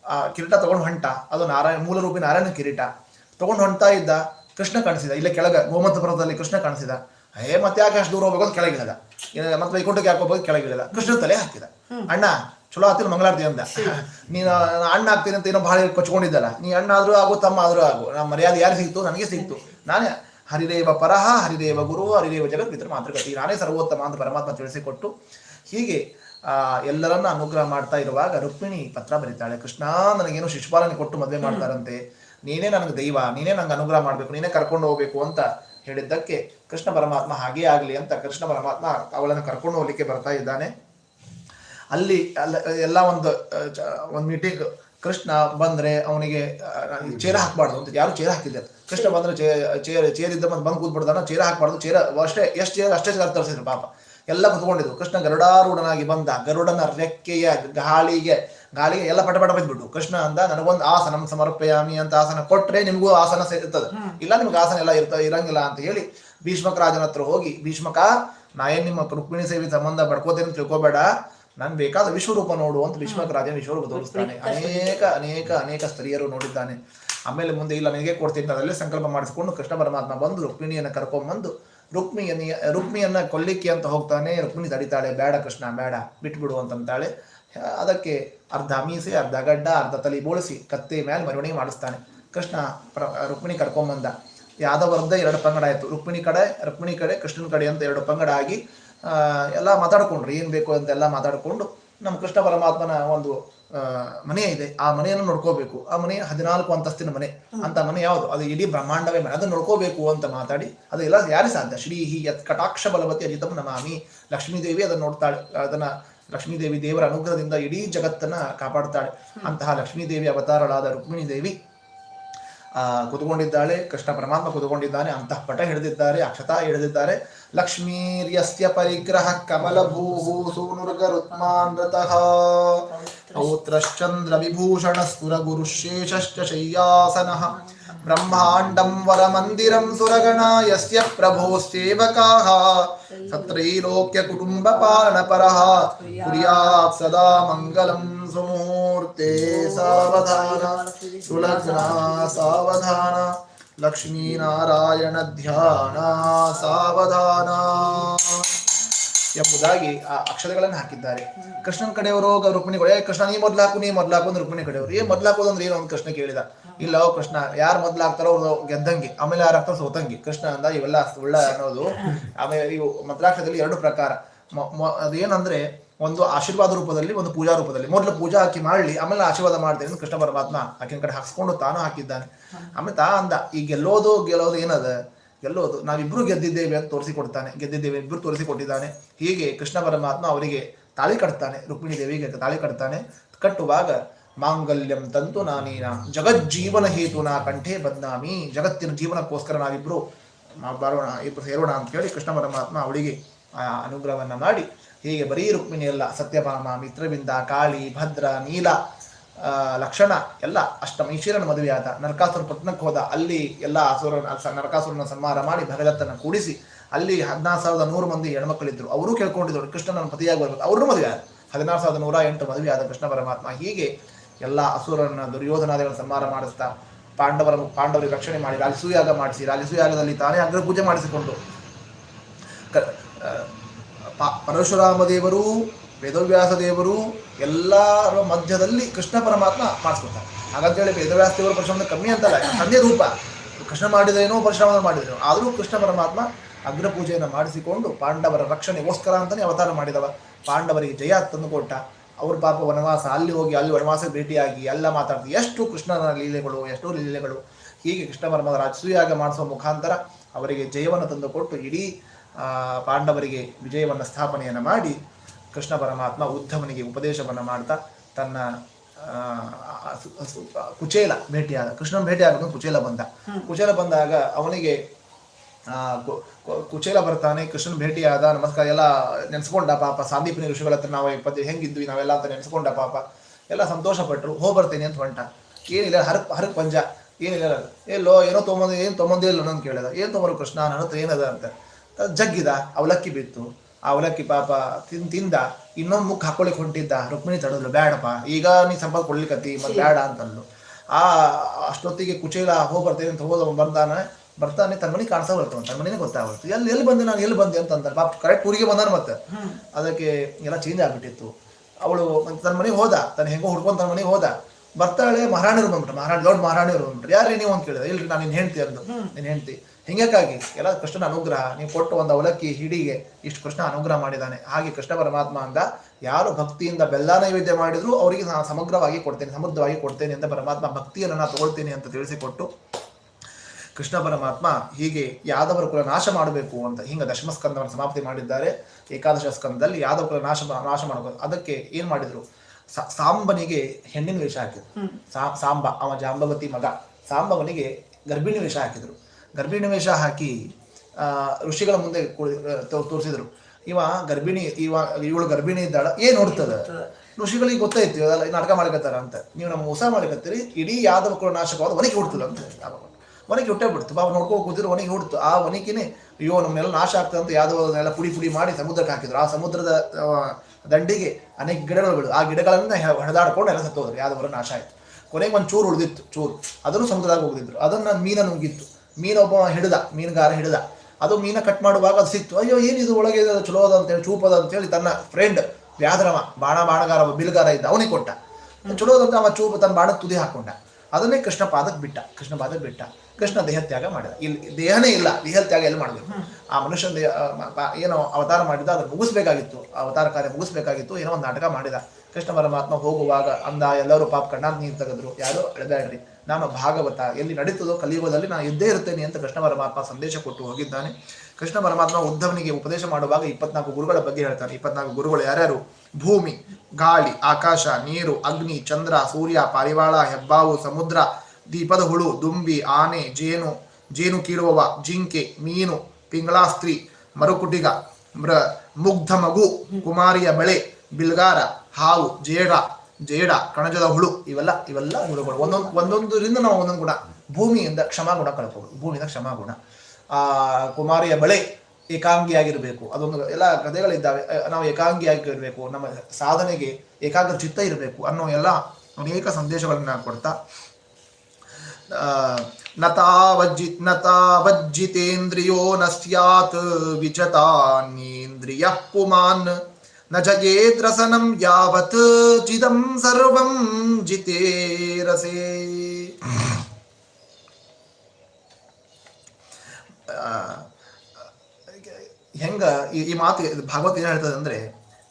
ಆ, ಕಿರೀಟ ತಗೊಂಡು ಹೊಂಟ. ಅದು ನಾರಾಯಣ ಮೂಲ ರೂಪಿ ನಾರಾಯಣ ಕಿರೀಟ. ತಗೊಂಡು ಹೊಂಟ ಇದ್ದ ಕೃಷ್ಣ ಕಾಣಿಸಿದ. ಇಲ್ಲೇ ಕೆಳಗ ಗೋಮಂತ ಪರ್ವದಲ್ಲಿ ಕೃಷ್ಣ ಕಾಣಿಸಿದ. ಏ ಮತ್ತೆ ಯಾಕೆ ಅಷ್ಟು ದೂರ ಹೋಗ್ಬೇಕು ಅಂತ ಕೆಳಗಿಳಿದ. ಮತ್ತೆ ವೈಕುಂಠಕ್ಕೆ ಯಾಕೆ ಹೋಗ್ಬೋದು ಕೆಳಗಿಳಿದ. ಕೃಷ್ಣ ತಲೆ ಹಾಕಿದ ಅಣ್ಣ ಚಲೋ ಆಗ್ತೀನಿ ಮಂಗಳಾರತಿ ಅಂದ. ನೀನು ಅಣ್ಣ ಆಗ್ತೀನಿ ಅಂತ ಏನೋ ಭಾಳ ಕೊಚ್ಕೊಂಡಿದ್ದಲ್ಲ. ನೀ ಅಣ್ಣ ಆದ್ರೂ ಆಗು ತಮ್ಮ ಆದ್ರೂ ಆಗು. ನಮ್ಮ ಮರ್ಯಾದೆ ಯಾರು ಸಿಕ್ತು ನನಗೆ ಸಿಕ್ತು ನಾನೇ ಹರಿದೇವ ಪರಹ ಹರಿದೇವ ಗುರು ಹರಿದೇವ ಜಗತ್ ಪಿತೃ ಮಾತೃಗತಿ ನಾನೇ ಸರ್ವೋತ್ತಮ ಅಂತ ಪರಮಾತ್ಮ ತಿಳಿಸಿಕೊಟ್ಟು ಹೀಗೆ ಆ ಎಲ್ಲರನ್ನ ಅನುಗ್ರಹ ಮಾಡ್ತಾ ಇರುವಾಗ ರುಕ್ಮಿಣಿ ಪತ್ರ ಬರೀತಾಳೆ. ಕೃಷ್ಣ ನನಗೇನು ಶಿಶುಪಾಲನೆ ಕೊಟ್ಟು ಮದುವೆ ಮಾಡ್ತಾರಂತೆ. ನೀನೇ ನನಗೆ ದೈವ ನೀನೇ ನಂಗೆ ಅನುಗ್ರಹ ಮಾಡ್ಬೇಕು ನೀನೇ ಕರ್ಕೊಂಡು ಹೋಗ್ಬೇಕು ಅಂತ ಹೇಳಿದ್ದಕ್ಕೆ ಕೃಷ್ಣ ಪರಮಾತ್ಮ ಹಾಗೇ ಆಗಲಿ ಅಂತ ಕೃಷ್ಣ ಪರಮಾತ್ಮ ಅವಳನ್ನು ಕರ್ಕೊಂಡು ಹೋಗ್ಲಿಕ್ಕೆ ಬರ್ತಾ ಇದ್ದಾನೆ. ಅಲ್ಲಿ ಅಲ್ಲ, ಎಲ್ಲ ಒಂದು ಒಂದು ಮೀಟಿಂಗ್ ಕೃಷ್ಣ ಬಂದ್ರೆ ಅವನಿಗೆ ಚೇರ ಹಾಕ್ಬಾರ್ದು ಅಂತ ಯಾರು ಚೇರ ಹಾಕಿದ್ದಾರೆ ಕೃಷ್ಣ ಬಂದ್ರೆ ಚೇರ್ ಚೇರ್ ಇದ್ದ ಬಂದು ಬಂದು ಕೂತ್ಬಿಡ್ತಾನ, ಚೇರ ಹಾಕ್ಬಾರ್ದು, ಚೇರ ಅಷ್ಟೇ, ಎಷ್ಟು ಚೇರ್ ಅಷ್ಟೇ ಚೇರ್ ತರಿಸಿದ್ರು ಪಾಪ. ಎಲ್ಲ ಕುತ್ಕೊಂಡಿದ್ರು. ಕೃಷ್ಣ ಗರುಡಾರೂಢನಾಗಿ ಬಂದ, ಗರುಡನ ರೆಕ್ಕೆಯ ಗಾಳಿಗೆ ಗಾಳಿಗೆ ಎಲ್ಲ ಪಟ ಪಟ ಬಿದ್ಬಿಟ್ಟು ಕೃಷ್ಣ ಅಂದ ನನಗೊಂದು ಆಸನ ಸಮರ್ಪಯಾಮಿ ಅಂತ ಆಸನ ಕೊಟ್ರೆ ನಿಮಗೂ ಆಸನ ಸೇರ್ತದೆ. ಇಲ್ಲ ನಿಮ್ಗೆ ಆಸನ ಎಲ್ಲ ಇರ್ತ ಇರಂಗಿಲ್ಲ ಅಂತ ಹೇಳಿ ಭೀಷ್ಮಕ ರಾಜನ ಹತ್ರ ಹೋಗಿ ಭೀಷ್ಮಕ ನಾ ಏನ್ ನಿಮ್ಮ ರುಕ್ಮಿಣಿ ಸೇವೆ ಸಂಬಂಧ ಪಡ್ಕೋತೇನೆ ತಿಳ್ಕೊಬೇಡ. ನಾನು ಬೇಕಾದ ವಿಶ್ವರೂಪ ನೋಡು ಅಂತ ಭೀಷ್ಮಕ ರಾಜನ ವಿಶ್ವರೂಪ ತೋರಿಸ್ತಾನೆ. ಅನೇಕ ಅನೇಕ ಅನೇಕ ಸ್ತ್ರೀಯರು ನೋಡಿದ್ದಾನೆ. ಆಮೇಲೆ ಮುಂದೆ ಇಲ್ಲ ನನಗೆ ಕೊಡ್ತೀನಿ. ಅದರಲ್ಲಿ ಅದಲ್ಲೇ ಸಂಕಲ್ಪ ಮಾಡಿಸಿಕೊಂಡು ಕೃಷ್ಣ ಪರಮಾತ್ಮ ಬಂದು ರುಕ್ಮಿಣಿಯನ್ನು ಕರ್ಕೊಂಡ್ಬಂದು ರುಕ್ಮಿಯನ್ನ ರುಕ್ಮಿಯನ್ನ ಕೊಲ್ಲಿಕ್ಕೆ ಅಂತ ಹೋಗ್ತಾನೆ. ರುಕ್ಮಿಣಿ ತಡಿತಾಳೆ ಬೇಡ ಕೃಷ್ಣ ಬೇಡ ಬಿಟ್ಬಿಡು ಅಂತಂತಾಳೆ. ಅದಕ್ಕೆ ಅರ್ಧ ಮೀಸೆ, ಅರ್ಧ ಗಡ್ಡ, ಅರ್ಧ ತಲೆ ಬೋಳಿಸಿ ಕತ್ತೆ ಮೇಲೆ ಮೆರವಣಿಗೆ ಮಾಡಿಸ್ತಾನೆ. ಕೃಷ್ಣ ಪ್ರ, ರುಕ್ಮಿಣಿ ಕರ್ಕೊಂಬಂದ ಯಾದವರ್ಧ ಎರಡು ಪಂಗಡ ಆಯ್ತು. ರುಕ್ಮಿಣಿ ಕಡೆ ರುಕ್ಮಿಣಿ ಕಡೆ, ಕೃಷ್ಣನ ಕಡೆ ಅಂತ ಎರಡು ಪಂಗಡ ಆಗಿ ಎಲ್ಲ ಮಾತಾಡ್ಕೊಂಡ್ರು. ಏನು ಬೇಕು ಅಂತೆಲ್ಲ ಮಾತಾಡಿಕೊಂಡು ನಮ್ಮ ಕೃಷ್ಣ ಪರಮಾತ್ಮನ ಒಂದು ಮನೆ ಇದೆ. ಆ ಮನೆಯನ್ನು ನೋಡ್ಕೋಬೇಕು. ಆ ಮನೆ ಹದಿನಾಲ್ಕು ಅಂತಸ್ತಿನ ಮನೆ. ಅಂತ ಮನೆ ಯಾವುದು? ಅದು ಇಡೀ ಬ್ರಹ್ಮಾಂಡವೇ ಮನೆ. ಅದನ್ನು ನೋಡ್ಕೋಬೇಕು ಅಂತ ಮಾತಾಡಿ ಅದೆಲ್ಲ ಯಾರಿಗೆ ಸಾಧ್ಯ. ಶ್ರೀ ಹಿ ಯತ್ ಕಟಾಕ್ಷ ಬಲವತಿ ಅಜಿತಂ ನಮಾಮಿ. ಲಕ್ಷ್ಮೀದೇವಿ ಅದನ್ನ ನೋಡ್ತಾಳೆ, ಅದನ್ನ ಲಕ್ಷ್ಮೀದೇವಿ ದೇವರ ಅನುಗ್ರಹದಿಂದ ಇಡೀ ಜಗತ್ತನ್ನ ಕಾಪಾಡ್ತಾಳೆ. ಅಂತಹ ಲಕ್ಷ್ಮೀದೇವಿ ಅವತಾರಳಾದ ರುಕ್ಮಿಣಿ ದೇವಿ ಆ ಕುತ್ಕೊಂಡಿದ್ದಾಳೆ ಕೃಷ್ಣ ಪರಮಾತ್ಮ ಕುತ್ಕೊಂಡಿದ್ದಾನೆ ಅಂತಃ ಪಟ ಹಿಡಿದಿದ್ದಾರೆ ಅಕ್ಷತಾ ಹಿಡಿದಿದ್ದಾರೆ. ಲಕ್ಷ್ಮೀರ್ಯಸ್ಯ ಪರಿಗ್ರಹ ಕಮಲ ಭೂಹು ಸೂನುರ್ಗರುತ್ಮಾನೃತಃ ಪೌತ್ರಶ್ಚಂದ್ರ ವಿಭೂಷಣ ಸ್ಫುರ ಗುರುಶೇಷಶ್ಚ ಶಯ್ಯಾಸನಃ. ಬ್ರಹ್ಮಾಂಡಂ ವರಮಂದಿರಂ ಸುರಗಣ ಯಸ್ಯ ಪ್ರಭೋ ಸೇವಕಾಃ ಸತ್ರೈಲೋಕ್ಯ ಕುಟುಂಬ ಕುರ್ಯಾತ್ ಸದಾ ಮಂಗಲಂ ಸುಮೂರ್ತೆ ಸಾವಧಾನ ಸುಲಗ್ನ ಸಾವಧಾನ ಲಕ್ಷ್ಮೀನಾರಾಯಣ ಧ್ಯಾನ ಸಾವಧಾನ ಎಂಬುದಾಗಿ ಆ ಅಕ್ಷರಗಳನ್ನು ಹಾಕಿದ್ದಾರೆ. ಕೃಷ್ಣನ ಕಡೆಯವರು ರುಕ್ಮಿಣಿ ರುಕ್ಮಿಣಿಗಳು ಏ ಕೃಷ್ಣ ನೀ ಮೊದ್ಲು ನೀ ಮೊದ್ಲು ಹಾಕು ಅಂದ್ರೆ ರುಕ್ಮಿಣಿ ಕಡೆಯವರು. ಏ ಮೊದ್ಲು ಹಾಕೋದು ಅಂದ್ರೆ ಏನು ಕೃಷ್ಣ ಕೇಳಿದ. ಇಲ್ಲ ಕೃಷ್ಣ, ಯಾರು ಮೊದ್ಲು ಹಾಕ್ತಾರೋ ಅವ್ರು ಗೆದ್ದಂಗೆ, ಆಮೇಲೆ ಯಾರು ಆಗ್ತಾರೋ ಸೋತಂಗಿ. ಕೃಷ್ಣ ಅಂದ, ಇವೆಲ್ಲ ಸುಳ್ಳ ಅನ್ನೋದು. ಆಮೇಲೆ ಇವು ಮದ್ರಾಕ್ಷದಲ್ಲಿ ಎರಡು ಪ್ರಕಾರ. ಅದೇನಂದ್ರೆ, ಒಂದು ಆಶೀರ್ವಾದ ರೂಪದಲ್ಲಿ, ಒಂದು ಪೂಜಾ ರೂಪದಲ್ಲಿ. ಮೊದಲು ಪೂಜಾ ಹಾಕಿ ಮಾಡಲಿ, ಆಮೇಲೆ ಆಶೀರ್ವಾದ ಮಾಡ್ತೇನೆ ಅಂತ ಕೃಷ್ಣ ಪರಮಾತ್ಮ ಆಕಿನ ಕಡೆ ಹಾಕ್ಸ್ಕೊಂಡು ತಾನು ಹಾಕಿದ್ದಾನೆ. ಆಮೇಲೆ ತಾ ಅಂದ, ಈ ಗೆಲ್ಲೋದು ಗೆಲ್ಲೋದು ಏನದ? ಗೆಲ್ಲೋದು. ನಾವಿಬ್ರು ಗೆದ್ದಿದ್ದೇವೆ ಅಂತ ತೋರಿಸಿಕೊಡ್ತಾನೆ. ಗೆದ್ದಿದ್ದೇವೆ, ಇಬ್ರು ತೋರಿಸಿಕೊಟ್ಟಿದ್ದಾನೆ. ಹೀಗೆ ಕೃಷ್ಣ ಪರಮಾತ್ಮ ಅವರಿಗೆ ತಾಳಿ ಕಟ್ತಾನೆ. ರುಕ್ಮಿಣಿ ದೇವಿಗೆ ತಾಳಿ ಕಟ್ತಾನೆ. ಕಟ್ಟುವಾಗ ಮಾಂಗಲ್ಯಂ ತಂತು ನಾನೀನ. ಜಗಜ್ಜೀವನ ಹೇತುನ ಕಂಠೇ ಬದ್ನಾಮಿ. ಜಗತ್ತಿನ ಜೀವನಕ್ಕೋಸ್ಕರ ನಾವಿಬ್ರು, ನಾವು ಬರೋಣ, ಇಬ್ರು ಸೇರೋಣ ಅಂತ ಹೇಳಿ ಕೃಷ್ಣ ಪರಮಾತ್ಮ ಅವಳಿಗೆ ಆ ಅನುಗ್ರಹವನ್ನು ಮಾಡಿ ಹೀಗೆ ಬರೀ ರುಕ್ಮಿಣಿ ಎಲ್ಲ ಸತ್ಯಭಾಮ, ಮಿತ್ರವಿಂದ, ಕಾಳಿ, ಭದ್ರ, ನೀಲ ಲಕ್ಷಣ ಎಲ್ಲ ಅಷ್ಟಮ ಈಶ್ವರನ ಮದುವೆಯಾದ. ನರಕಾಸುರ ಪಟ್ಟಣಕ್ಕೆ ಹೋದ. ಅಲ್ಲಿ ಎಲ್ಲ ಅಸುರ ನರಕಾಸುರನ ಸಂಹಾರ ಮಾಡಿ ಭಗದತ್ತನ ಕೂಡಿಸಿ ಅಲ್ಲಿ ಹದಿನಾರು ಸಾವಿರದ ನೂರು ಮಂದಿ ಹೆಣ್ಮಕ್ಳಿದ್ರು. ಅವರು ಕೇಳ್ಕೊಂಡಿದ್ರು ಕೃಷ್ಣ ನನ್ನ ಪತಿಯಾಗಿ ಬರ್ಬೇಕು. ಅವರು ಮದುವೆ ಆದ. ಹದಿನಾರು ಸಾವಿರದ ನೂರ ಎಂಟು ಮದುವೆ ಆದ ಕೃಷ್ಣ ಪರಮಾತ್ಮ ಹೀಗೆ ಎಲ್ಲ ಅಸುರನ ದುರ್ಯೋಧನಾದಿಗಳ ಸಂಹಾರ ಮಾಡಿಸ್ತಾ ಪಾಂಡವರ ಪಾಂಡವರಿಗೆ ರಕ್ಷಣೆ ಮಾಡಿ ರಾಜಸೂಯಾಗ ಮಾಡಿಸಿ ರಾಜಸೂಯಾಗದಲ್ಲಿ ತಾನೇ ಅಗ್ರ ಪೂಜೆ ಮಾಡಿಸಿಕೊಂಡು ಪರಶುರಾಮ ದೇವರು, ವೇದವ್ಯಾಸ ದೇವರು ಎಲ್ಲರ ಮಧ್ಯದಲ್ಲಿ ಕೃಷ್ಣ ಪರಮಾತ್ಮ ಮಾಡಿಸ್ಕೊಳ್ತಾರೆ ಹಾಗಂತ ಹೇಳಿ ವೇದವ್ಯಾಸ ದೇವರ ಪರಶುರಾಮ ಕಮ್ಮಿ ಅಂತಲ್ಲ ತಂದೆ ರೂಪ. ಕೃಷ್ಣ ಮಾಡಿದ್ರೇನೋ ಪರಶುರಾಮ ಮಾಡಿದ್ರೇನೋ ಆದರೂ ಕೃಷ್ಣ ಪರಮಾತ್ಮ ಅಗ್ರ ಪೂಜೆಯನ್ನು ಮಾಡಿಸಿಕೊಂಡು ಪಾಂಡವರ ರಕ್ಷಣೆಗೋಸ್ಕರ ಅಂತಲೇ ಅವತಾರ ಮಾಡಿದವ. ಪಾಂಡವರಿಗೆ ಜಯ ತಂದುಕೊಟ್ಟ ಅವ್ರ ಪಾಪ ವನವಾಸ ಅಲ್ಲಿ ಹೋಗಿ ಅಲ್ಲಿ ವನವಾಸ ಭೇಟಿಯಾಗಿ ಎಲ್ಲ ಮಾತಾಡ್ತಿ ಎಷ್ಟು ಕೃಷ್ಣನ ಲೀಲೆಗಳು ಎಷ್ಟೋ ಲೀಲೆಗಳು. ಹೀಗೆ ಕೃಷ್ಣ ಪರಮಾತ್ಮ ರಾಜಸೂಯಾಗ ಮಾಡಿಸುವ ಮುಖಾಂತರ ಅವರಿಗೆ ಜಯವನ್ನು ತಂದುಕೊಟ್ಟು ಇಡೀ ಆ, ಪಾಂಡವರಿಗೆ ವಿಜಯವನ್ನು ಸ್ಥಾಪನೆಯನ್ನು ಮಾಡಿ ಕೃಷ್ಣ ಪರಮಾತ್ಮ ಉದ್ಧವನಿಗೆ ಉಪದೇಶವನ್ನು ಮಾಡ್ತಾ ತನ್ನ ಕುಚೇಲ ಭೇಟಿಯಾದ ಕೃಷ್ಣನ ಭೇಟಿ ಆಗಬೇಕು ಕುಚೇಲ ಬಂದ. ಕುಚೇಲ ಬಂದಾಗ ಅವನಿಗೆ ಕುಚೇಲ ಬರ್ತಾನೆ, ಕೃಷ್ಣನ್ ಭೇಟಿಯಾದ, ನಮಸ್ಕಾರ, ಎಲ್ಲ ನೆನೆಸ್ಕೊಂಡ ಪಾಪ. ಸಾಂದೀಪಿನಿ ಋಷಿಗಳ ಹತ್ರ ನಾವು ಪದ್ಯ ಹೆಂಗಿದ್ವಿ ನಾವೆಲ್ಲ ಅಂತ ನೆನೆಸ್ಕೊಂಡ ಪಾಪ. ಎಲ್ಲ ಸಂತೋಷ ಪಟ್ಟರು ಹೋಗಿ ಬರ್ತೇನೆ ಅಂತ ಹೊಂಟ. ಏನಿಲ್ಲ, ಹರಕ್ ಹರಕ್ ಪಂಜ. ಏನಿಲ್ಲ ಎಲ್ಲೋ, ಏನೋ ತೊಗೊಂಬಂದು ಏನು ತೊಗೊಂಬಂದಿಲ್ಲ ನಾನು ಕೇಳಿದ. ಏನು ತೊಗೊಂಬರು ಕೃಷ್ಣ, ನನ್ನ ಹತ್ರ ಏನದ ಅಂತ. ಜಗ್ಗಿದ, ಅವಲಕ್ಕಿ ಬಿತ್ತು. ಆ ಅವಲಕ್ಕಿ ಪಾಪ ತಿನ್ ತಿಂದ, ಇನ್ನೊಂದು ಮುಖ ಹಾಕೊಳ್ಳಿಕ್ ಹೊಂಟಿದ್ದ. ರುಕ್ಮಿಣಿ ತಡದ್ಲು ಬೇಡಪ್ಪ ಈಗ ನೀ ಸಂಪಾದ ಕೊಡ್ಲಿಕತ್ತಿ, ಮತ್ತೆ ಬೇಡ ಅಂತಂದ್ಲು. ಆ, ಅಷ್ಟೊತ್ತಿಗೆ ಕುಚೇಲ ಹೋಗಿ ಬರ್ತೇನೆ ಅಂತ ಹೋದ ಬರ್ತಾನೆ ಬರ್ತಾನೆ ತನ್ನ ಮನೆ ಕಾಣಿಸ ಬರ್ತಾನೆ ತನ್ನ ಮನೆನೇ ಗೊತ್ತಾಗುತ್ತೆ ಎಲ್ಲಿ ಎಲ್ಲಿ ಬಂದೆ ನಾನು ಎಲ್ಲಿ ಬಂದೆ ಅಂತ ಪಾಪ ಕರೆಕ್ಟ್ ಊರಿಗೆ ಬಂದಾನ ಮತ್ತೆ. ಅದಕ್ಕೆ ಎಲ್ಲ ಚೇಂಜ್ ಆಗ್ಬಿಟ್ಟಿತ್ತು. ಅವಳು ತನ್ನ ಮನೆಗೆ ಹೋದ ತನ್ನ ಹೆಂಗೋ ಹುಡ್ಕೊಂಡು ತನ್ನ ಮನೆಗೆ ಹೋದ. ಬರ್ತಾಳೆ ಮಹಾರಾಣಿರು ಬಂದ್ಬಿಟ್ರು ಮಹಾರಾಣಿ ದೊಡ್ಡ ಮಹಾರಾಣಿಯವರು ಬಂದ್ಬಿಟ್ರು. ಯಾರೇ ನೀವು ಅಂತ ಕೇಳಿದೆ. ಇಲ್ರಿ ನಾನು ನಿನ್ನ ಹೆಂಡ್ತಿ ಅಂದು. ನಿನ್ನ ಹೆಂಡ್ತಿ. ಹಿಂಗಕ್ಕಾಗಿ ಎಲ್ಲ ಕೃಷ್ಣನ ಅನುಗ್ರಹ ನೀವು ಕೊಟ್ಟು ಒಂದು ಅವಲಕ್ಕಿ ಹಿಡಿಗೆ ಇಷ್ಟು ಕೃಷ್ಣ ಅನುಗ್ರಹ ಮಾಡಿದ್ದಾನೆ. ಹಾಗೆ ಕೃಷ್ಣ ಪರಮಾತ್ಮ ಅಂದ ಯಾರು ಭಕ್ತಿಯಿಂದ ಬೆಲ್ಲ ನೈವೇದ್ಯ ಮಾಡಿದ್ರು ಅವರಿಗೆ ನಾನು ಸಮಗ್ರವಾಗಿ ಕೊಡ್ತೇನೆ ಸಮೃದ್ಧವಾಗಿ ಕೊಡ್ತೇನೆ ಅಂತ ಪರಮಾತ್ಮ ಭಕ್ತಿಯನ್ನು ನಾನು ತಗೊಳ್ತೇನೆ ಅಂತ ತಿಳಿಸಿಕೊಟ್ಟು ಕೃಷ್ಣ ಪರಮಾತ್ಮ ಹೀಗೆ ಯಾದವರ ಕುಲ ನಾಶ ಮಾಡಬೇಕು ಅಂತ ಹಿಂಗ ದಶಮ ಸ್ಕಂದವನ್ನು ಸಮಾಪ್ತಿ ಮಾಡಿದ್ದಾರೆ. ಏಕಾದಶ ಸ್ಕಂದದಲ್ಲಿ ಯಾದವ ಕುಲ ನಾಶ ನಾಶ ಮಾಡಬೇಕು ಅದಕ್ಕೆ ಏನ್ ಮಾಡಿದ್ರು? ಸಾಂಬನಿಗೆ ಹೆಣ್ಣಿನ ವೇಷ ಹಾಕಿದ್ರು. ಸಾಂಬ ಅವ ಜಾಂಬವತಿ ಮಗ. ಸಾಂಬವನಿಗೆ ಗರ್ಭಿಣಿ ವೇಷ ಹಾಕಿದ್ರು. ಗರ್ಭಿಣಿ ವೇಷ ಹಾಕಿ ಋಷಿಗಳ ಮುಂದೆ ತೋರಿಸಿದ್ರು. ಇವ ಗರ್ಭಿಣಿ ಇವ ಇವಳು ಗರ್ಭಿಣಿ ಇದ್ದಾಳ ಏನ್ ನೋಡ್ತದ? ಋಷಿಗಳಿಗೆ ಗೊತ್ತಾಯ್ತು ನಾಟಕ ಮಾಡ್ಕತ್ತಾರ ಅಂತ. ನೀವು ನಮ್ಮ ಮೋಸ ಮಾಡ್ಕತ್ತೀರಿ ಇಡೀ ಯಾದವ ಕುಲ ನಾಶಕವಾದ ಒನಕೆ ಹುಡ್ತದ ಅಂತ ಅವಾಗ ಹೊಟ್ಟೆ ಬಿಡ್ತು. ಬಾಬಾ ನೋಡ್ಕೋ ಕೂತಿದ್ರು ಒಣಗಿ ಹೊಡ್ತು. ಆ ಒನಕಿನೇ ಅಯ್ಯೋ ನಮ್ಮೆಲ್ಲ ನಾಶ ಆಗ್ತದೆ ಅಂತ ಯಾದವನ್ನೆಲ್ಲ ಪುಡಿ ಪುಡಿ ಮಾಡಿ ಸಮುದ್ರಕ್ಕೆ ಹಾಕಿದ್ರು. ಆ ಸಮುದ್ರದ ದಂಡಿಗೆ ಅನೇಕ ಗಿಡಗಳು ಆ ಗಿಡಗಳನ್ನ ಹೊಡೆದಾಡ್ಕೊಂಡು ಎಲ್ಲ ಸತ್ತೋದ್ರು. ಯಾದವರ ನಾಶ ಆಯ್ತು. ಕೊನೆಗೆ ಒಂದು ಚೂರು ಉಳಿದಿತ್ತು, ಚೂರು. ಅದನ್ನು ಸಮುದ್ರದಾಗ ಹೋಗಿದ್ರು ಅದನ್ನ ಮೀನ ನುಗ್ಗಿತ್ತು ಮೀನೊಬ್ಬ ಹಿಡಿದ, ಮೀನುಗಾರ ಹಿಡಿದ. ಅದು ಮೀನ ಕಟ್ ಮಾಡುವಾಗ ಅದು ಸಿಕ್ತು. ಅಯ್ಯೋ, ಏನಿದು ಒಳಗೆ ಚಲೋ ಅದ ಅಂತೇಳಿ ಚೂಪದ ಅಂತೇಳಿ ತನ್ನ ಫ್ರೆಂಡ್ ವ್ಯಾಧರವ, ಬಾಣ ಬಾಣಗಾರ ಬಿಲ್ಗಾರ ಇದ್ದ, ಅವನಿಗೆ ಕೊಟ್ಟ. ಚಲೋದಂತ ಅವ ಚೂಪ ತನ್ನ ಬಾಣ ತುದಿ ಹಾಕೊಂಡ. ಅದನ್ನೇ ಕೃಷ್ಣ ಪಾದಕ್ಕೆ ಬಿಟ್ಟ ಕೃಷ್ಣ ಪಾದಕ್ಕೆ ಬಿಟ್ಟ. ಕೃಷ್ಣ ದೇಹ ತ್ಯಾಗ ಮಾಡಿದ. ಇಲ್ಲಿ ದೇಹನೇ ಇಲ್ಲ ದೇಹ ತ್ಯಾಗ ಎಲ್ಲಿ ಮಾಡಬೇಕು ಆ ಮನುಷ್ಯನ ದೇಹ ಏನೋ ಅವತಾರ ಮಾಡಿದ ಅದು ಮುಗಿಸ್ಬೇಕಾಗಿತ್ತು. ಅವತಾರ ಕಾರ್ಯ ಮುಗಿಸ್ಬೇಕಾಗಿತ್ತು ಏನೋ ಒಂದು ನಾಟಕ ಮಾಡಿದ. ಕೃಷ್ಣ ಪರಮಾತ್ಮ ಹೋಗುವಾಗ ಅಂದ ಎಲ್ಲರೂ ಪಾಪ ಕಣ್ಣಾಂತ ನೀರು ತೆಗೆದ್ರು. ಯಾರು ಅಳಬೇಡ್ರಿ ನಾನು ಭಾಗವತ ಎಲ್ಲಿ ನಡೀತದೋ ಕಲಿಯುಗದಲ್ಲಿ ನಾನು ಇದ್ದೇ ಇರ್ತೇನೆ ಅಂತ ಕೃಷ್ಣ ಪರಮಾತ್ಮ ಸಂದೇಶ ಕೊಟ್ಟು ಹೋಗಿದ್ದಾನೆ. ಕೃಷ್ಣ ಪರಮಾತ್ಮ ಉದ್ಧವನಿಗೆ ಉಪದೇಶ ಮಾಡುವಾಗ ಇಪ್ಪತ್ನಾಲ್ಕು ಗುರುಗಳ ಬಗ್ಗೆ ಹೇಳ್ತಾನೆ ಇಪ್ಪತ್ನಾಲ್ಕು ಗುರುಗಳು ಯಾರ್ಯಾರು? ಭೂಮಿ ಗಾಳಿ ಆಕಾಶ ನೀರು ಅಗ್ನಿ ಚಂದ್ರ ಸೂರ್ಯ ಪಾರಿವಾಳ ಹೆಬ್ಬಾವು ಸಮುದ್ರ ದೀಪದ ಹುಳು ದುಂಬಿ, ಆನೆ, ಜೇನು ಜೇನು ಕೀಳುವವ, ಜಿಂಕೆ, ಮೀನು, ಪಿಂಗಳಾಸ್ತ್ರಿ, ಮರುಕುಟಿಗ, ಮೃ ಮುಗ್ಧ ಮಗು ಕುಮಾರಿಯ ಬಳೆ, ಬಿಲ್ಗಾರ, ಹಾವು, ಜೇಡ ಜೇಡ, ಕಣಜದ ಹುಳು, ಇವೆಲ್ಲ ಇವೆಲ್ಲ ಗುಣಗಳು ಒಂದೊಂದು, ಒಂದೊಂದರಿಂದ ನಾವು ಒಂದೊಂದು ಗುಣ. ಭೂಮಿಯಿಂದ ಕ್ಷಮಾ ಗುಣ ಕಳ್ಕೋಬಹುದು ಭೂಮಿಯಿಂದ ಕ್ಷಮಾ ಗುಣ. ಆ, ಕುಮಾರಿಯ ಬಳೆ ಏಕಾಂಗಿಯಾಗಿರಬೇಕು. ಅದೊಂದು ಎಲ್ಲ ಕಥೆಗಳಿದ್ದಾವೆ. ನಾವು ಏಕಾಂಗಿಯಾಗಿರಬೇಕು. ನಮ್ಮ ಸಾಧನೆಗೆ ಏಕಾಗ್ರ ಚಿತ್ತ ಇರಬೇಕು ಅನ್ನೋ ಎಲ್ಲ ಅನೇಕ ಸಂದೇಶಗಳನ್ನ ಕೊಡ್ತಾ ಆ, ನ ತಾವಜ್ಜಿ ನ ತಾವಜ್ಜಿತೇಂದ್ರಿಯೋ ನ ಸ್ಯಾತ್ ವಿಚತಾನ್ಯೇಂದ್ರಿಯ ಪುಮಾನ್ನ ಜಯೇದ್ರಸನಂ ಯಾವತ್ ಚಿದಂ ಸರ್ವಂ ಜಿತೇರಸೇ ಆ, ಹೆಂಗ ಈ ಈ ಮಾತು ಇದು ಭಾಗವತ ಏನ್ ಹೇಳ್ತದೆ ಅಂದ್ರೆ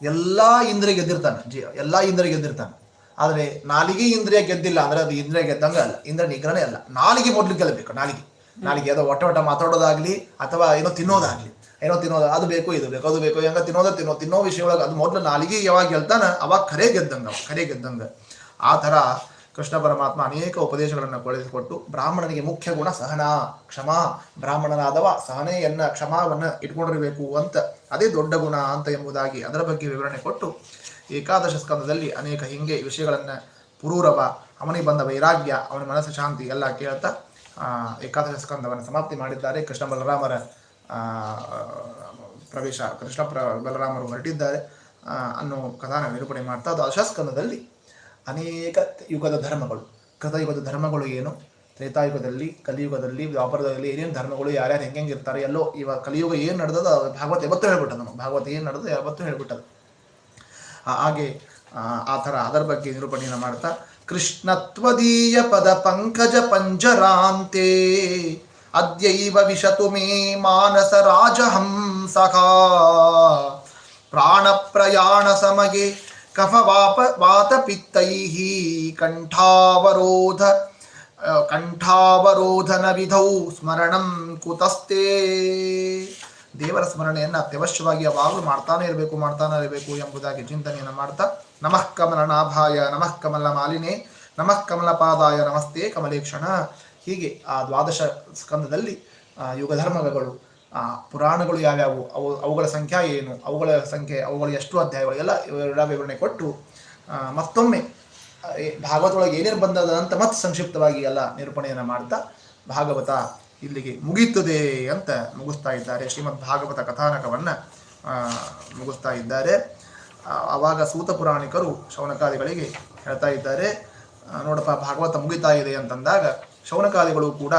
ಎಲ್ಲಾ ಇಂದ್ರಿಯ ಗೆದ್ದಿರ್ತಾನೆ ಜೀ ಎಲ್ಲಾ ಇಂದ್ರಿಯ ಗೆದ್ದಿರ್ತಾನೆ ಆದ್ರೆ ನಾಲಿಗೆ ಇಂದ್ರಿಯ ಗೆದ್ದಿಲ್ಲ ಅಂದ್ರೆ ಅದು ಇಂದ್ರಿಯ ಗೆದ್ದಂಗ ಅಲ್ಲ. ಇಂದ್ರ ನಿಗ್ರಹಣೆ ಅಲ್ಲ. ನಾಲಿಗೆ ಮೊದ್ಲು ಗೆಲ್ಲಬೇಕು, ನಾಲಿಗೆ. ನಾಲಿಗೆ ಅದೋ ಒಟ್ಟ ಒಟ್ಟ ಮಾತಾಡೋದಾಗ್ಲಿ ಅಥವಾ ಏನೋ ತಿನ್ನೋದಾಗ್ಲಿ. ಏನೋ ತಿನ್ನೋದು, ಅದು ಬೇಕು, ಇದು ಬೇಕು, ಅದು ಬೇಕು, ಹೆಂಗ ತಿನ್ನೋದ ತಿನ್ನೋ ತಿನ್ನೋ ವಿಷಯ ಒಳಗೆ ಅದು ಮೊದ್ಲು ನಾಲಿಗೆ ಯಾವಾಗ ಗೆಲ್ತಾನ ಅವಾಗ ಕರೆ ಗೆದ್ದಂಗ ಕರೆ ಗೆದ್ದಂಗ. ಆ ತರ ಕೃಷ್ಣ ಪರಮಾತ್ಮ ಅನೇಕ ಉಪದೇಶಗಳನ್ನು ಕೊಡಿಸಿಕೊಟ್ಟು ಬ್ರಾಹ್ಮಣನಿಗೆ ಮುಖ್ಯ ಗುಣ ಸಹನ, ಕ್ಷಮಾ. ಬ್ರಾಹ್ಮಣನಾದವ ಸಹನೆಯನ್ನ ಕ್ಷಮಾವನ್ನ ಇಟ್ಕೊಂಡಿರಬೇಕು ಅಂತ. ಅದೇ ದೊಡ್ಡ ಗುಣ ಅಂತ ಎಂಬುದಾಗಿ ಅದರ ಬಗ್ಗೆ ವಿವರಣೆ ಕೊಟ್ಟು ಏಕಾದಶ ಸ್ಕಂದದಲ್ಲಿ ಅನೇಕ ಹಿಂಗೆ ವಿಷಯಗಳನ್ನು ಪುರೂರವ ಅವನಿಗೆ ಬಂದ ವೈರಾಗ್ಯ, ಅವನ ಮನಸ್ಸು ಶಾಂತಿ ಎಲ್ಲ ಕೇಳ್ತಾ ಏಕಾದಶ ಸ್ಕಂದವನ್ನು ಸಮಾಪ್ತಿ ಮಾಡಿದ್ದಾರೆ. ಕೃಷ್ಣ ಬಲರಾಮರ ಪ್ರವೇಶ, ಕೃಷ್ಣ ಪ್ರ, ಬಲರಾಮರು ಹೊರಟಿದ್ದಾರೆ ಅನ್ನೋ ಕಥಾನ ನಿರೂಪಣೆ ಮಾಡ್ತಾ ಅದು ಅಶಸ್ಕಂದದಲ್ಲಿ ಅನೇಕ ಯುಗದ ಧರ್ಮಗಳು. ಕೃತಯುಗದ ಧರ್ಮಗಳು ಏನು? ತ್ರೇತಾಯುಗದಲ್ಲಿ, ಕಲಿಯುಗದಲ್ಲಿ ವ್ಯಾಪಾರದಲ್ಲಿ ಏನೇನು ಧರ್ಮಗಳು, ಯಾರ್ಯಾರು ಹೆಂಗೆ ಇರ್ತಾರೆ, ಎಲ್ಲೋ ಇವಾಗ ಕಲಿಯುಗ ಏನು ನಡೆದದ ಭಾಗವತ ಯಾವತ್ತೂ ಹೇಳ್ಬಿಟ್ಟದ ನಮ್ಮ ಭಾಗವತ ಏನು ನಡೆದು ಯಾವತ್ತೂ ಹೇಳ್ಬಿಟ್ಟದ ಹಾಗೆ ಆ, ಥರ ಅದರ ಬಗ್ಗೆ ನಿರೂಪಣೆಯನ್ನು ಮಾಡ್ತಾ ಕೃಷ್ಣತ್ವದೀಯ ಪದ ಪಂಕಜ ಪಂಜರಾಂತೆ ಅದ್ಯೈವ ವಿಶತು ಮೇ ಮಾನಸ ರಾಜಹಂಸಃ ಪ್ರಾಣ ಪ್ರಯಾಣ ಸಮಯೇ ಕಫ ವಾಪ ವಾತ ಪಿತ್ತೈಃ ಕಂಠಾವರೋಧ ಕಂಠಾವರೋಧನ ವಿಧೌ ಸ್ಮರಣಂ ಕುತಸ್ತೆ. ದೇವರ ಸ್ಮರಣೆಯನ್ನು ಅತ್ಯವಶ್ಯವಾಗಿ ಯಾವಾಗಲೂ ಮಾಡ್ತಾನೆ ಇರಬೇಕು ಮಾಡ್ತಾನೆ ಇರಬೇಕು ಎಂಬುದಾಗಿ ಚಿಂತನೆಯನ್ನು ಮಾಡ್ತಾ ನಮಃ ಕಮಲ ನಾಭಾಯ ನಮಃ ಕಮಲ ಮಾಲಿನೇ ನಮಃ ಕಮಲಪಾದಾಯ ನಮಸ್ತೆ ಕಮಲೇಕ್ಷಣ. ಹೀಗೆ ಆ ದ್ವಾದಶ ಸ್ಕಂದದಲ್ಲಿ ಯುಗಧರ್ಮಗಳು ಆ, ಪುರಾಣಗಳು ಯಾವ್ಯಾವು ಅವು ಅವುಗಳ ಸಂಖ್ಯಾ ಏನು ಅವುಗಳ ಸಂಖ್ಯೆ ಅವುಗಳ ಎಷ್ಟು ಅಧ್ಯಾಯಗಳು ಎಲ್ಲ ಇವೆಲ್ಲ ವಿವರಣೆ ಕೊಟ್ಟು ಮತ್ತೊಮ್ಮೆ ಭಾಗವತೊಳಗೆ ಏನೇನು ಬಂದದ ಅಂತ ಮತ್ತೆ ಸಂಕ್ಷಿಪ್ತವಾಗಿ ಎಲ್ಲ ನಿರೂಪಣೆಯನ್ನು ಮಾಡ್ತಾ ಭಾಗವತ ಇಲ್ಲಿಗೆ ಮುಗೀತದೆ ಅಂತ ಮುಗಿಸ್ತಾ ಇದ್ದಾರೆ. ಶ್ರೀಮದ್ ಭಾಗವತ ಕಥಾನಕವನ್ನ ಮುಗಿಸ್ತಾ ಇದ್ದಾರೆ. ಆವಾಗ ಸೂತ ಪುರಾಣಿಕರು ಶೌನಕಾದಿಗಳಿಗೆ ಹೇಳ್ತಾ ಇದ್ದಾರೆ ನೋಡಪ್ಪ, ಭಾಗವತ ಮುಗಿತಾ ಇದೆ ಅಂತಂದಾಗ ಶೌನಕಾದಿಗಳು ಕೂಡ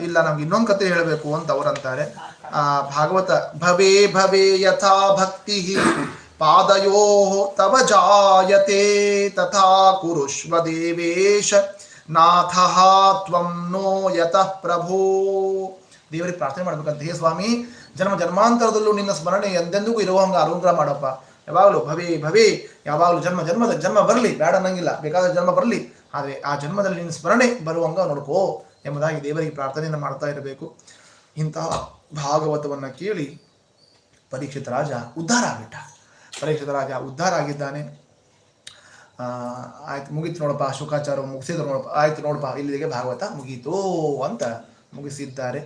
ಇಲ್ಲ, ನಮ್ಗೆ ಇನ್ನೊಂದು ಕತೆ ಹೇಳಬೇಕು ಅಂತ ಅವರಂತಾರೆ ಆ, ಭಾಗವತ, ಭವೇ ಭವೇ ಯಥಾ ಭಕ್ತಿ ಪಾದಯೋ ತವ ಜಾಯತೆ ತಥಾ ಕುರುಷ್ವ ದೇವೇಶ. ನಾಥ ತ್ವಂ ನೋ ಯತಃ ಪ್ರಭೋ. ದೇವರಿಗೆ ಪ್ರಾರ್ಥನೆ ಮಾಡ್ಬೇಕಂತ. ಹೇ ಸ್ವಾಮಿ, ಜನ್ಮ ಜನ್ಮಾಂತರದಲ್ಲೂ ನಿನ್ನ ಸ್ಮರಣೆ ಎಂದೆಂದಿಗೂ ಇರುವ ಹಂಗ ಅನುಗ್ರಹ ಮಾಡಪ್ಪ. ಯಾವಾಗಲೂ ಭವಿ ಭವಿ. ಯಾವಾಗಲೂ ಜನ್ಮ ಜನ್ಮದ ಜನ್ಮ ಬರಲಿ. ಬೇಡ ಅನ್ನಂಗಿಲ್ಲ. ಬೇಕಾದ ಜನ್ಮ ಬರಲಿ. ಆದರೆ ಆ ಜನ್ಮದಲ್ಲಿ ನಿನ್ನ ಸ್ಮರಣೆ ಬರುವಂಗ ನೋಡ್ಕೋ ಎಂಬುದಾಗಿ ದೇವರಿಗೆ ಪ್ರಾರ್ಥನೆಯನ್ನು ಮಾಡ್ತಾ ಇರಬೇಕು. ಇಂತಹ ಭಾಗವತವನ್ನು ಕೇಳಿ ಪರೀಕ್ಷಿತ ರಾಜ ಉದ್ಧಾರ ಆಗಿಟ್ಟ ಪರೀಕ್ಷಿತ ರಾಜ ಉದ್ಧಾರ ಆಗಿದ್ದಾನೆ. ಆಯ್ತು, ಮುಗೀತು ನೋಡಪ್ಪ, ಶುಕಾಚಾರ ಮುಗಿಸಿದ್ರು ನೋಡಪ್ಪ, ಆಯ್ತು ನೋಡಪ್ಪ, ಇಲ್ಲಿಗೆ ಭಾಗವತ ಮುಗೀತು ಅಂತ ಮುಗಿಸಿದ್ದಾರೆ.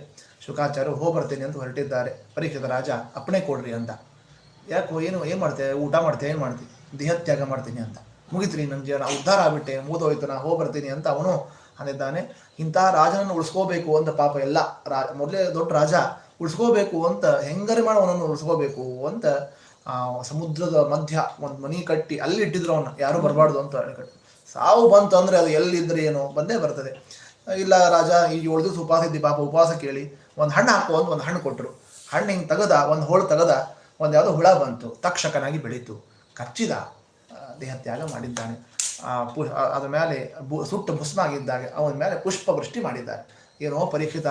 ಶುಕಾಚಾರ್ಯ ಹೋಗಿ ಬರ್ತೇನೆ ಅಂತ ಹೊರಟಿದ್ದಾರೆ. ಪರೀಕ್ಷಿತ ರಾಜ, ಅಪ್ಪಣೆ ಕೊಡ್ರಿ ಅಂತ. ಯಾಕೋ ಏನು ಏನು ಮಾಡ್ತೇವೆ ಊಟ ಮಾಡ್ತೇವೆ ಏನು ಮಾಡ್ತೀವಿ ದೇಹತ್ಯಾಗ ಮಾಡ್ತೀನಿ ಅಂತ. ಮುಗಿತ್ರಿ ನನ್ನ ಜೀವನ ಉದ್ಧಾರ ಆಗ್ಬಿಟ್ಟೆ, ಮುಗಿದೋಯ್ತು, ನಾ ಹೋಗಿ ಬರ್ತೀನಿ ಅಂತ ಅವನು ಅಂದಿದ್ದಾನೆ. ಇಂತಹ ರಾಜನನ್ನು ಉಳಿಸ್ಕೋಬೇಕು ಅಂತ ಪಾಪ ಎಲ್ಲ ರಾ, ಮೊದಲೇ ದೊಡ್ಡ ರಾಜ, ಉಳಿಸ್ಕೋಬೇಕು ಅಂತ ಹೆಂಗರಿ ಮಾಡಿ ಅವನನ್ನು ಉಳಿಸ್ಕೋಬೇಕು ಅಂತ ಸಮುದ್ರದ ಮಧ್ಯ ಒಂದು ಮನಿ ಕಟ್ಟಿ ಅಲ್ಲಿ ಇಟ್ಟಿದ್ರು ಅವನ್ನ ಯಾರು ಬರಬಾರ್ದು ಅಂತ ಕಟ್ಟಿ. ಸಾವು ಬಂತು ಅಂದ್ರೆ ಅದು ಎಲ್ಲಿದ್ರೆ ಏನು ಬಂದೇ ಬರ್ತದೆ. ಇಲ್ಲ ರಾಜ ಈಗ ದಿವಸ ಉಪವಾಸ ಇದ್ದಿ ಪಾಪ ಉಪವಾಸ ಕೇಳಿ. ಒಂದು ಹಣ್ಣು ಹಾಕೋ ಅಂತ ಒಂದು ಹಣ್ಣು ಕೊಟ್ಟರು ಹಣ್ಣು ಹಿಂಗೆ ತೆಗದ ಒಂದು ಹೋಳು ತೆಗದ ಒಂದು ಯಾವುದೋ ಹುಳ ಬಂತು ತಕ್ಷಕನಾಗಿ ಬೆಳೀತು. ಕಚ್ಚಿದ ಆ, ದೇಹತ್ಯಾಗ ಮಾಡಿದ್ದಾನೆ. ಆ, ಆ, ಅದ್ರ ಮೇಲೆ ಬು ಸುಟ್ಟು ಭಸ್ಮ ಆಗಿದ್ದಾಗ ಅವನ ಮೇಲೆ ಪುಷ್ಪ ವೃಷ್ಟಿ ಮಾಡಿದ್ದಾರೆ ಏನೋ ಪರೀಕ್ಷಿತ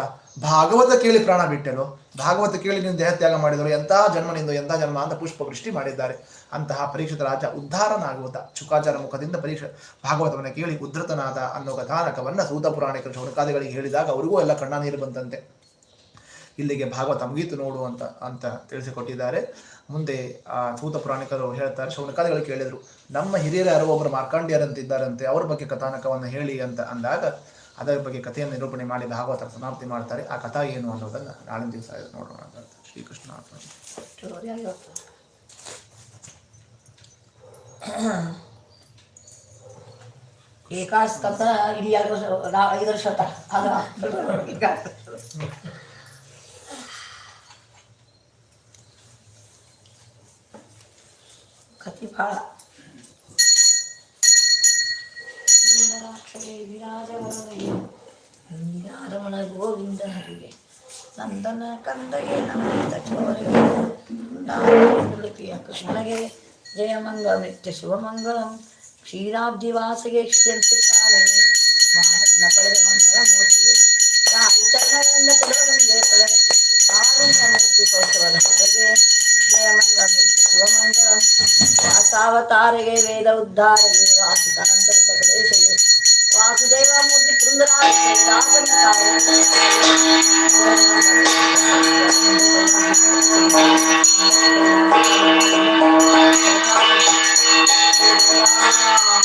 ಭಾಗವತ ಕೇಳಿ ಪ್ರಾಣ ಬಿಟ್ಟೆನೋ, ಭಾಗವತ ಕೇಳಿ ನೀನು ದೇಹತ್ಯಾಗ ಮಾಡಿದರು, ಎಂಥ ಜನ್ಮ ನಿಂದು ಎಂಥ ಜನ್ಮ ಅಂತ ಪುಷ್ಪ ವೃಷ್ಟಿ ಮಾಡಿದ್ದಾರೆ. ಅಂತಹ ಪರೀಕ್ಷಿತ ರಾಜ ಉದ್ಧಾರನಾಗುವುದ ಶುಕಾಚಾರ ಮುಖದಿಂದ ಪರೀಕ್ಷೆ ಭಾಗವತವನ್ನು ಕೇಳಿ ಉದ್ಧತನಾದ ಅನ್ನೋ ಕಥಾನಕವನ್ನು ಸೂತ ಪುರಾಣಿಕರು ಶೌನಕಾದಿಗಳಿಗೆ ಹೇಳಿದಾಗ ಅವರಿಗೂ ಎಲ್ಲ ಕಣ್ಣ ನೀರು ಬಂತಂತೆ ಇಲ್ಲಿಗೆ ಭಾಗವತ ಮುಗೀತು ನೋಡು ಅಂತ ಅಂತ ತಿಳಿಸಿಕೊಟ್ಟಿದ್ದಾರೆ. ಮುಂದೆ ಆ ಸೂತ ಪುರಾಣಿಕರು ಹೇಳ್ತಾರೆ ಶೌನಕಾದಿಗಳು ಕೇಳಿದರು, ನಮ್ಮ ಹಿರಿಯರು ಯಾರೋ ಒಬ್ಬರು ಮಾರ್ಕಾಂಡಿಯರಂತಿದ್ದಾರಂತೆ, ಅವ್ರ ಬಗ್ಗೆ ಕಥಾನಕವನ್ನು ಹೇಳಿ ಅಂತ ಅಂದಾಗ ಅದರ ಬಗ್ಗೆ ಕಥೆಯನ್ನು ನಿರೂಪಣೆ ಮಾಡಿ ಭಾಗವತ ಸಮಾಪ್ತಿ ಮಾಡ್ತಾರೆ. ಆ ಕಥಾ ಏನು ಅನ್ನೋದನ್ನು ನಾಳಿನ ದಿವಸ ನೋಡೋಣ ಅಂತ ಶ್ರೀಕೃಷ್ಣ ಅರ್ಪಣೆ. ಚೋರಿ ಆಗಿತ್ತು ಏಕಾಶ ಕಂತ ಇಡೀ ವರ್ಷ ಭಾಳ. ವೀರರಾಕ್ಷಗೆ ವಿರಾಜವರನಿಗೆ ವಿರಾಜಮನ ಗೋವಿಂದ ಹರಿಗೆ ನಂದನ ಕಂದಗೆ ನಮಿತ ಚೋರಿಗೆ ಉಡುಪಿಯ ಕೃಷ್ಣಗೆ ಜಯಮಂಗಳ ನಿತ್ಯ ಶುಭಮಂಗಳಂ ಕ್ಷೀರಾಬ್ಧಿವಾಸಗೆ ಕ್ಷೀರ್ತು ಕಾಲಗೆ ಮಹಾರತ್ನ ಪಡೆದ ಮಂಗಳ ಮೂರ್ತಿಗೆ ಯಾರು ಚರಣಗಳಿಂದ ಪಡೆದಂಗೆ ಪಡೆದ ಆರಂಭ ಮೂರ್ತಿ ಕೌಶವದ ಹೊರಗೆ ಜಯಮಂಗಳ ನಿತ್ಯ ಶುಭಮಂಗಳಂ ವಾಸಾವತಾರಿಗೆ ವೇದ ಉದ್ಧಾರಗೆ ವಾಸಿತ ನಂತರ ಸಕಲೇಶಗೆ வாசுதேவாமூர்த்தி பிருந்தராஜன்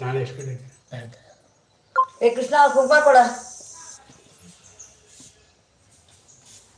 ತಾಳೆ ಎಷ್ಟು ಕಡೆ ಏ ಕೃಷ್ಣ ಕುಂಕುಮ ಕೊಡ.